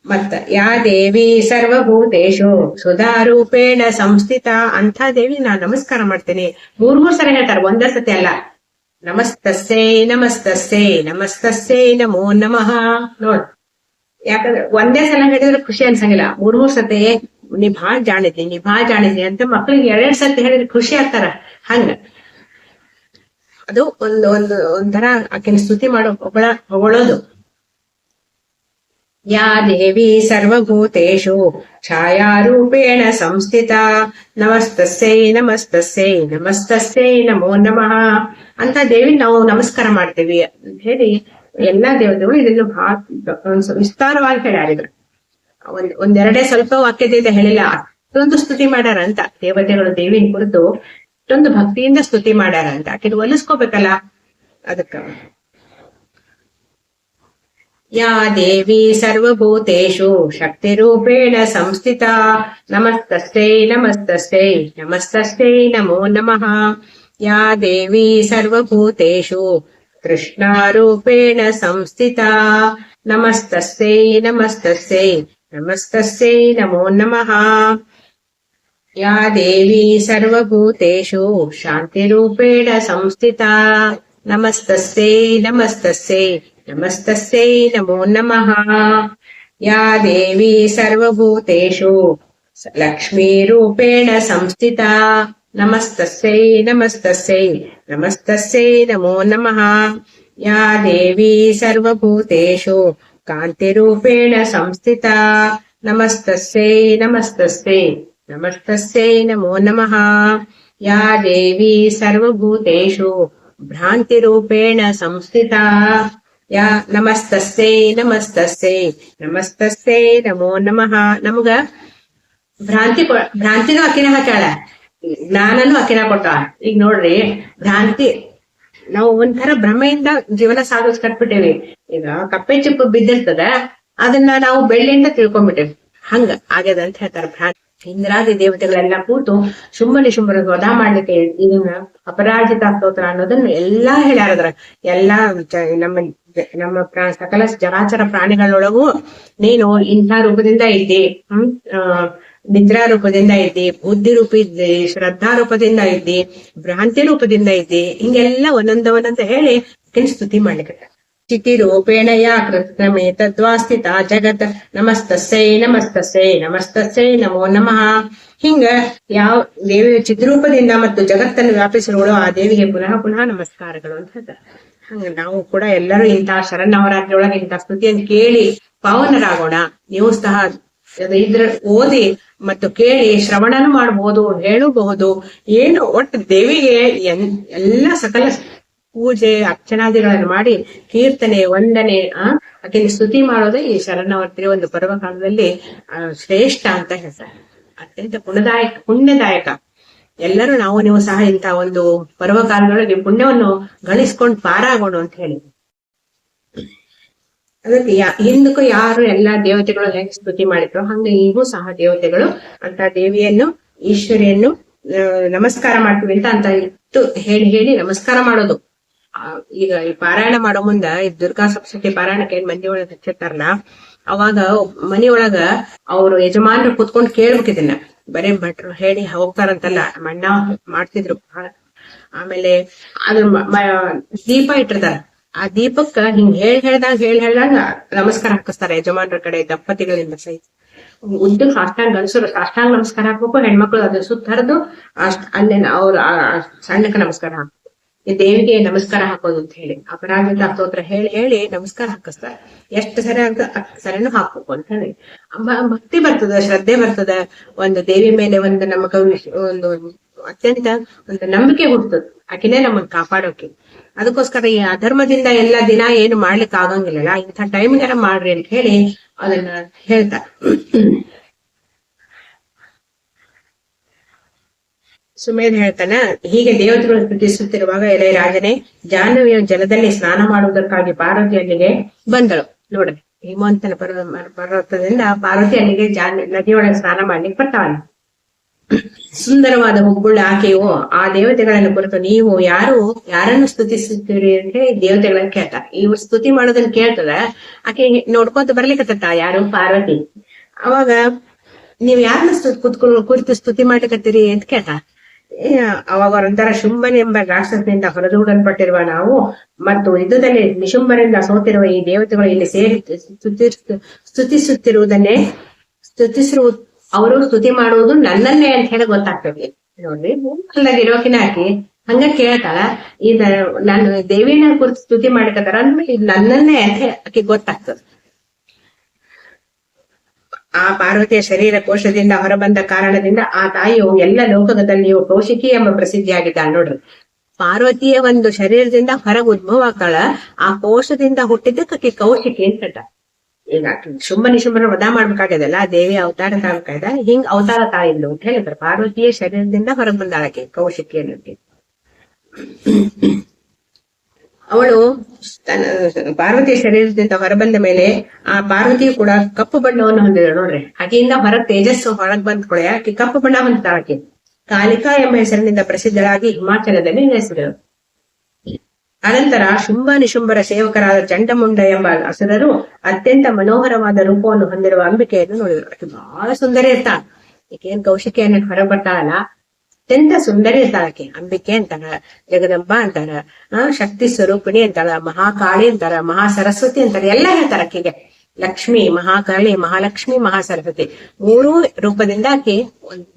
ಮತ್ತ, ಯಾ ದೇವಿ ಸರ್ವಭೂತೇಶು ಸುಧಾ ರೂಪೇಣ ಸಂಸ್ಥಿತ. ಅಂತ ದೇವಿ ನಾ ನಮಸ್ಕಾರ ಮಾಡ್ತೇನೆ. ಮೂರ್ ಮೂರು ಸಲ ಹೇಳ್ತಾರೆ, ಒಂದೇ ಸತಿ ಅಲ್ಲ. ನಮಸ್ತಸ್ಸೇ ನಮಸ್ತಸ್ಸೇ ನಮಸ್ತಸ್ಸೇ, ನಮೋ ನಮಃ. ನೋಡ್, ಯಾಕಂದ್ರೆ ಒಂದೇ ಸಲ ಹೇಳಿದ್ರೆ ಖುಷಿ ಅನ್ಸಂಗಿಲ್ಲ. ಮೂರು ಮೂರ್ ಸತಿ ನೀ ಭಾಳ ಜಾಣಿದಿ ನೀ ಭಾಳ ಜಾಣಿದಿ ಅಂತ ಮಕ್ಳಿಗೆ ಎರಡೆರಡು ಸತಿ ಹೇಳಿದ್ರೆ ಖುಷಿ ಆಗ್ತಾರ. ಹಂಗ. ಅದು ಒಂದು ಒಂದು, ಒಂಥರ ಆಕಿನ ಸ್ತುತಿ ಮಾಡೋ ಹೊಗಳ ಹೊಗಳೋದು ಯಾ ದೇವಿ ಸರ್ವಭೂತೇಶು, ಛಾಯಾರೂಪೇಣ ಸಂಸ್ಥಿತಾ. ನಮಸ್ತಸ್ಸೈ ನಮಸ್ತಸ್ಸೈ ನಮಸ್ತಸ್ಸೈ, ನಮೋ ನಮಃ. ಅಂತ ದೇವಿ ನಾವು ನಮಸ್ಕಾರ ಮಾಡ್ತೇವಿ ಅಂತ ಹೇಳಿ ಎಲ್ಲಾ ದೇವತೆಗಳು ಇದನ್ನು ಬಹಳ ವಿಸ್ತಾರವಾಗಿ ಹೇಳಿದ್ರು. ಒಂದ್ ಒಂದೆರಡೇ ಸ್ವಲ್ಪ ವಾಕ್ಯದಿಂದ ಹೇಳಿಲ್ಲ. ಅಷ್ಟೊಂದು ಸ್ತುತಿ ಮಾಡ್ಯಾರ ಅಂತ ದೇವತೆಗಳು ದೇವಿನ ಕುರಿತು ಅಷ್ಟೊಂದು ಭಕ್ತಿಯಿಂದ ಸ್ತುತಿ ಮಾಡ್ಯಾರ ಅಂತ ಆಕಿದ್ ಒಲಿಸ್ಕೋಬೇಕಲ್ಲ? ಅದಕ್ಕ. ಯಾ ದೇವಿ ಸರ್ವಭೂತೇಶು ಶಕ್ತಿ ರೂಪೇಣ ಸಂಸ್ಥಿತ. ನಮಸ್ತಸ್ಥೈ ನಮಸ್ತಸ್ಥೈ ನಮಸ್ತಷ್ಟೇ ನಮೋ ನಮಃ. या देवी सर्वभूतेषु कृष्णारूपेण संस्थिता नमस्तस्यै नमस्तस्यै नमस्तस्यै नमो नमः या देवी सर्वभूतेषु शान्तिरूपेण संस्थिता नमस्तस्यै नमस्तस्यै नमस्तस्यै नमो नमः या देवी सर्वभूतेषु लक्ष्मीरूपेण संस्थिता నమస్తస్యై నమస్తస్యై నమస్తస్యై నమో నమ. యా దేవీ సర్వభూతేషు కాంతిరూపేణ సంస్థిత. నమస్తస్యై నమస్తస్యై నమస్తస్యై నమో నమ. యా దేవీ సర్వభూతేషు భ్రాంతిరూపేణ సంస్థిత. యా నమస్తస్యై నమస్తస్యై నమస్తస్యై నమో నమ. నముగా భ్రాంతి భ్రాంతిగా అక్కిన కాడా ಜ್ಞಾನನು ಅಕಿನ ಕೊಟ್ಟ. ಈಗ ನೋಡ್ರಿ, ಭ್ರಾಂತಿ. ನಾವು ಒಂಥರ ಭ್ರಮೆಯಿಂದ ಜೀವನ ಸಾಗಿಸ್ ಕಟ್ಬಿಟ್ಟೇವಿ. ಈಗ ಕಪ್ಪೆ ಚಿಪ್ಪು ಬಿದ್ದಿರ್ತದ, ಅದನ್ನ ನಾವು ಬೆಳ್ಳಿಯಿಂದ ಅಂತ ತಿಳ್ಕೊಂಡ್ಬಿಟ್ಟೇವಿ. ಹಂಗ ಆಗ್ಯದ ಅಂತ ಹೇಳ್ತಾರ ಭ್ರಾಂತಿ. ಇಂದ್ರಾದಿ ದೇವತೆಗಳೆಲ್ಲ ಕೂತು ಶುಂಭನಿ ಶುಂಭನ ವಧ ಮಾಡ್ಲಿಕ್ಕೆ ಇದನ್ನ ಅಪರಾಜಿತ ಸ್ತೋತ್ರ ಅನ್ನೋದನ್ನ ಎಲ್ಲಾ ಹೇಳ್ಯಾರದ್ರ. ಎಲ್ಲಾ ನಮ್ಮ ನಮ್ಮ ಸಕಲ ಜರಾಚರ ಪ್ರಾಣಿಗಳೊಳಗೂ ನೀನು ಇಂಥ ರೂಪದಿಂದ ಇದ್ದಿ. ಹ್ಮ್? ಆ, ನಿದ್ರಾ ರೂಪದಿಂದ ಇದ್ದಿ ಬುದ್ಧಿ ರೂಪ ಇದ್ದಿ ಶ್ರದ್ಧಾ ರೂಪದಿಂದ ಇದ್ದಿ ಭ್ರಾಂತಿ ರೂಪದಿಂದ ಇದ್ದಿ ಹಿಂಗೆಲ್ಲ ಒಂದೊಂದ ಒಂದೊಂದ ಹೇಳಿ ಸ್ತುತಿ ಮಾಡ್ಲಿಕ್ಕೆ. ಚಿತಿ ರೂಪೇಣ ಯಾ ಕೃತ್ನಮೇ ತದ್ವಾಸ್ಥಿತ ಜಗತ್. ನಮಸ್ತಸ್ಸೈ ನಮಸ್ತಸ್ಸೈ ನಮಸ್ತಸ್ಸೈ ನಮೋ ನಮಃ. ಹಿಂಗ ಯಾವ ದೇವಿ ಚಿದ್ರೂಪದಿಂದ ಮತ್ತು ಜಗತ್ತನ್ನು ವ್ಯಾಪಿಸಿರುವಳು ಆ ದೇವಿಗೆ ಪುನಃ ಪುನಃ ನಮಸ್ಕಾರಗಳು ಅಂತ ಹೇಳ್ತಾರೆ. ಹಂಗ ನಾವು ಕೂಡ ಎಲ್ಲರೂ ಇಂತಹ ಶರನ್ನವರಾತ್ರಿ ಒಳಗೆ ಇಂತಹ ಸ್ತುತಿಯನ್ನು ಕೇಳಿ ಪಾವನರಾಗೋಣ. ನೀವು ಸಹ ಇದ್ರ ಓದಿ ಮತ್ತು ಕೇಳಿ ಶ್ರವಣನು ಮಾಡಬಹುದು ಹೇಳಬಹುದು. ಏನು ಒಟ್ಟು ದೇವಿಗೆ ಎನ್, ಎಲ್ಲ ಸಕಲ ಪೂಜೆ, ಅರ್ಚನಾದಿಗಳನ್ನು ಮಾಡಿ ಕೀರ್ತನೆ, ವಂದನೆ, ಆ ಸ್ತುತಿ ಮಾಡೋದೇ ಈ ಶರಣವರ್ತಿ ಒಂದು ಪರ್ವಕಾಲದಲ್ಲಿ ಕಾಲದಲ್ಲಿ ಶ್ರೇಷ್ಠ ಅಂತ ಹೇಳ್ತಾರೆ. ಅತ್ಯಂತ ಪುಣ್ಯದಾಯಕ ಪುಣ್ಯದಾಯಕ. ಎಲ್ಲರೂ ನಾವು, ನೀವು ಸಹ ಇಂತಹ ಒಂದು ಪರ್ವಕಾಲದೊಳಗೆ ಪುಣ್ಯವನ್ನು ಗಳಿಸ್ಕೊಂಡು ಪಾರಾಗೋಣ ಅಂತ ಹೇಳಿ ಅದಕ್ಕೆ ಹಿಂದಕ್ಕೂ ಯಾರು ಎಲ್ಲಾ ದೇವತೆಗಳು ಹೇಗೆ ಸ್ತುತಿ ಮಾಡಿದ್ರು ಹಂಗೆ ಈಗೂ ಸಹ ದೇವತೆಗಳು ಅಂತ ದೇವಿಯನ್ನು, ಈಶ್ವರಿಯನ್ನು ನಮಸ್ಕಾರ ಮಾಡ್ತೀವಿ ಅಂತ ಅಂತ ಇತ್ತು ಹೇಳಿ ಹೇಳಿ ನಮಸ್ಕಾರ ಮಾಡೋದು. ಈಗ ಈ ಪಾರಾಯಣ ಮಾಡೋ ಮುಂದ ಈ ದುರ್ಗಾ ಸಪ್ತಶತಿ ಪಾರಾಯಣಕ್ಕೆ ಏನ್ ಮಂದಿ ಒಳಗ ಹಚ್ಚಿರ್ತಾರಲ್ಲ, ಅವಾಗ ಮನಿಯೊಳಗ ಅವ್ರು ಯಜಮಾನ್ರು ಕೂತ್ಕೊಂಡು ಕೇಳ್ಬೇಕು ಇದನ್ನ. ಬರೇ ಭಟ್ರು ಹೇಳಿ ಹೋಗ್ತಾರಂತಲ್ಲ, ಮಣ್ಣ ಮಾಡ್ತಿದ್ರು. ಆಮೇಲೆ ಅದ್ರ ದೀಪ ಇಟ್ಟಿರ್ತಾರ. ಆ ದೀಪಕ್ಕ ಹಿಂಗ್ ಹೇಳ್ ಹೇಳ್ದಾಗ ಹೇಳ್ ಹೇಳ್ದಾಗ ನಮಸ್ಕಾರ ಹಾಕಿಸ್ತಾರೆ ಯಜಮಾನರ ಕಡೆ, ದಂಪತಿಗಳಿಂದ ಸಹಿತ. ಉದ್ದ ಸಾಷ್ಟಾಂಗ ಗಂಡಸರು ಸಾಷ್ಟಾಂಗ ನಮಸ್ಕಾರ ಹಾಕ್ಬೇಕು, ಹೆಣ್ಮಕ್ಳು ಅದ್ರ ಸುತ್ತ ಅಷ್ಟ ಅಲ್ಲೇ ಅವ್ರ ಸಣ್ಣಕ್ಕೆ ನಮಸ್ಕಾರ ಹಾಕ್ಬೇಕು. ದೇವಿಗೆ ನಮಸ್ಕಾರ ಹಾಕೋದು ಅಂತ ಹೇಳಿ. ಅಪರಾಜಿತ ಸ್ತೋತ್ರ ಹೇಳಿ ಹೇಳಿ ನಮಸ್ಕಾರ ಹಾಕಿಸ್ತಾರೆ. ಎಷ್ಟು ಸರಿ ಅಂತ ಸರಿನೂ ಹಾಕ್ಬೇಕು ಅಂತ ಹೇಳಿ. ಭಕ್ತಿ ಬರ್ತದ, ಶ್ರದ್ಧೆ ಬರ್ತದ. ಒಂದು ದೇವಿ ಮೇಲೆ ಒಂದು ನಮಗ ಒಂದು ಅತ್ಯಂತ ಒಂದು ನಂಬಿಕೆ ಹುಡ್ತದ ಆಕಿನೇ ನಮ್ಮನ್ನ ಕಾಪಾಡೋಕೆ. ಅದಕ್ಕೋಸ್ಕರ ಈ ಅಧರ್ಮದಿಂದ ಎಲ್ಲ ದಿನ ಏನು ಮಾಡ್ಲಿಕ್ಕೆ ಆಗಂಗಿಲ್ಲಲ್ಲ? ಇಂಥ ಟೈಮ್ಗೆಲ್ಲ ಮಾಡ್ರಿ ಅಂತ ಹೇಳಿ ಅದನ್ನ ಹೇಳ್ತಾರೆ. ಸುಮೇಧ್ ಹೇಳ್ತಾನ, ಹೀಗೆ ದೇವತೆಗಳು ಪ್ರತಿಸುತ್ತಿರುವಾಗ ಎಲೆ ರಾಜನೇ, ಜಾಹ್ನವಿಯ ಜಲದಲ್ಲಿ ಸ್ನಾನ ಮಾಡುವುದಕ್ಕಾಗಿ ಪಾರ್ವತಿ ಅಲ್ಲಿಗೆ ಬಂದಳು. ನೋಡ್ರಿ ಹಿಮವಂತನ ಪರ್ವ ಪರ್ವತದಿಂದ ಪಾರ್ವತಿ ಅಲ್ಲಿಗೆ ಜಾನ್ ನದಿಯೊಳಗೆ ಸ್ನಾನ ಮಾಡ್ಲಿಕ್ಕೆ ಬರ್ತಾವಲ್ಲ ಸುಂದರವಾದ ಹುಬ್ಬುಳ್ಳ ಆಕೆಯು ಆ ದೇವತೆಗಳನ್ನು ಕುರಿತು ನೀವು ಯಾರು, ಯಾರನ್ನು ಸ್ತುತಿಸುತ್ತೀರಿ ಅಂದ್ರೆ ದೇವತೆಗಳನ್ನ ಕೇಳ್ತಾರ. ಇವ್ರು ಸ್ತುತಿ ಮಾಡೋದನ್ನ ಕೇಳ್ತದ. ಆಕೆ ನೋಡ್ಕೊಂತ ಬರ್ಲಿಕ್ಕತ್ತ ಯಾರು? ಪಾರ್ವತಿ. ಅವಾಗ ನೀವ್ ಯಾರನ್ನ ಕುತ್ಕೊಂಡು ಕುರಿತು ಸ್ತುತಿ ಮಾಡ್ಲಿಕತ್ತೀರಿ ಅಂತ ಕೇಳ್ತಾ ಅವಾಗ ಒಂಥರ ಶುಂಭನ್ ಎಂಬ ರಾಕ್ಷಸನಿಂದ ಹೊರದೂಡಲ್ಪಟ್ಟಿರುವ ನಾವು ಮತ್ತು ಯುದ್ಧದಲ್ಲಿ ನಿಶುಂಭರಿಂದ ಸೋತಿರುವ ಈ ದೇವತೆಗಳು ಇಲ್ಲಿ ಸೇರಿ ಸ್ತುತಿ- ಸ್ತುತಿಸುತ್ತಿರುವುದನ್ನೇ, ಸ್ತುತಿಸಿರುವ ಅವರು ಸ್ತುತಿ ಮಾಡುವುದು ನನ್ನನ್ನೇ ಅಂತ ಹೇಳಿ ಗೊತ್ತಾಗ್ತದೆ. ನೋಡ್ರಿ ಭೂಮಂಡಲದಾಗ ಇರೋಕಿನ ಹಾಕಿ ಹಂಗ ಕೇಳ್ತಾಳ. ಇದ ನಾನು ದೇವಿನ ಕುರಿತು ಸ್ತುತಿ ಮಾಡ್ಕತಾರ ಅಂದ್ರೆ ಇದು ನನ್ನನ್ನೇ ಅಂತ ಆಕಿ ಗೊತ್ತಾಗ್ತದೆ. ಆ ಪಾರ್ವತಿಯ ಶರೀರ ಕೋಶದಿಂದ ಹೊರಬಂದ ಕಾರಣದಿಂದ ಆ ತಾಯಿಯು ಎಲ್ಲ ಲೋಕದಲ್ಲಿಯೂ ಕೌಶಿಕಿ ಎಂಬ ಪ್ರಸಿದ್ಧಿಯಾಗಿದ್ದಾಳೆ ನೋಡ್ರಿ. ಪಾರ್ವತಿಯ ಒಂದು ಶರೀರದಿಂದ ಹೊರಗೆ ಉದ್ಭವ ಆಗ್ತಾಳ ಆ ಕೋಶದಿಂದ ಹುಟ್ಟಿದ್ದಕ್ಕೆ ಕೌಶಿಕಿ ಅಂತ. ಈಗ ಶುಂಭನಿ ಶುಂಭನ ವಧ ಮಾಡ್ಬೇಕಾಗ್ಯದಲ್ಲ ದೇವಿ ಅವತಾರ ತಾಳ್ಕಾಯ್ದ ಹಿಂಗ್ ಅವತಾರ ತಾಯಿದ್ಲು ಅಂತ ಹೇಳಿದ್ರು. ಪಾರ್ವತಿಯ ಶರೀರದಿಂದ ಹೊರಗ್ ಬಂದಾಳಕ್ಕೆ ಕೌಶಿಕಿ ಅನ್ನೋಕೆ. ಅವಳು ತನ್ನ ಪಾರ್ವತಿಯ ಶರೀರದಿಂದ ಹೊರಬಂದ ಮೇಲೆ ಆ ಪಾರ್ವತಿಯು ಕೂಡ ಕಪ್ಪು ಬಣ್ಣವನ್ನು ಹೊಂದಿದಳು ನೋಡ್ರಿ. ಆಕೆಯಿಂದ ಹೊರ ತೇಜಸ್ಸು ಹೊರಗ್ ಬಂದ ಕೂಡ ಆಕೆ ಕಪ್ಪು ಬಣ್ಣ ಹೊಂದಿದ ಆಕೆ ಕಾಲಿಕಾ ಎಂಬ ಹೆಸರಿನಿಂದ ಪ್ರಸಿದ್ಧಳಾಗಿ ಹಿಮಾಚಲದಲ್ಲಿ ನೆಲೆಸಿದಳು. ಅನಂತರ ಶುಂಭ ನಿಶುಂಭರ ಸೇವಕರಾದ ಚಂಡಮುಂಡ ಎಂಬ ಅಸುರರು ಅತ್ಯಂತ ಮನೋಹರವಾದ ರೂಪವನ್ನು ಹೊಂದಿರುವ ಅಂಬಿಕೆಯನ್ನು ನೋಡಿದರು. ಆಕೆ ಬಹಳ ಸುಂದರಿ ಇರ್ತಾಳ ಈಕೇನ್ ಕೌಶಿಕೆಯನ್ನು ಬರ್ತಾಳಲ್ಲ ಅತ್ಯಂತ ಸುಂದರಿ ಇರ್ತಾಳ ಅಂಬಿಕೆ ಅಂತಾರ, ಜಗದಂಬ ಅಂತಾರ, ಆ, ಶಕ್ತಿ ಸ್ವರೂಪಿಣಿ ಅಂತಾಳ ಮಹಾಕಾಳಿ ಅಂತಾರ ಮಹಾ ಸರಸ್ವತಿ ಅಂತಾರ, ಎಲ್ಲ ಹೇಳ್ತಾರ ಆಕೆಗೆ. ಲಕ್ಷ್ಮಿ, ಮಹಾಕಾಳಿ, ಮಹಾಲಕ್ಷ್ಮಿ ಮಹಾ ಸರಸ್ವತಿ ಮೂರೂ ರೂಪದಿಂದ ಆಕೆ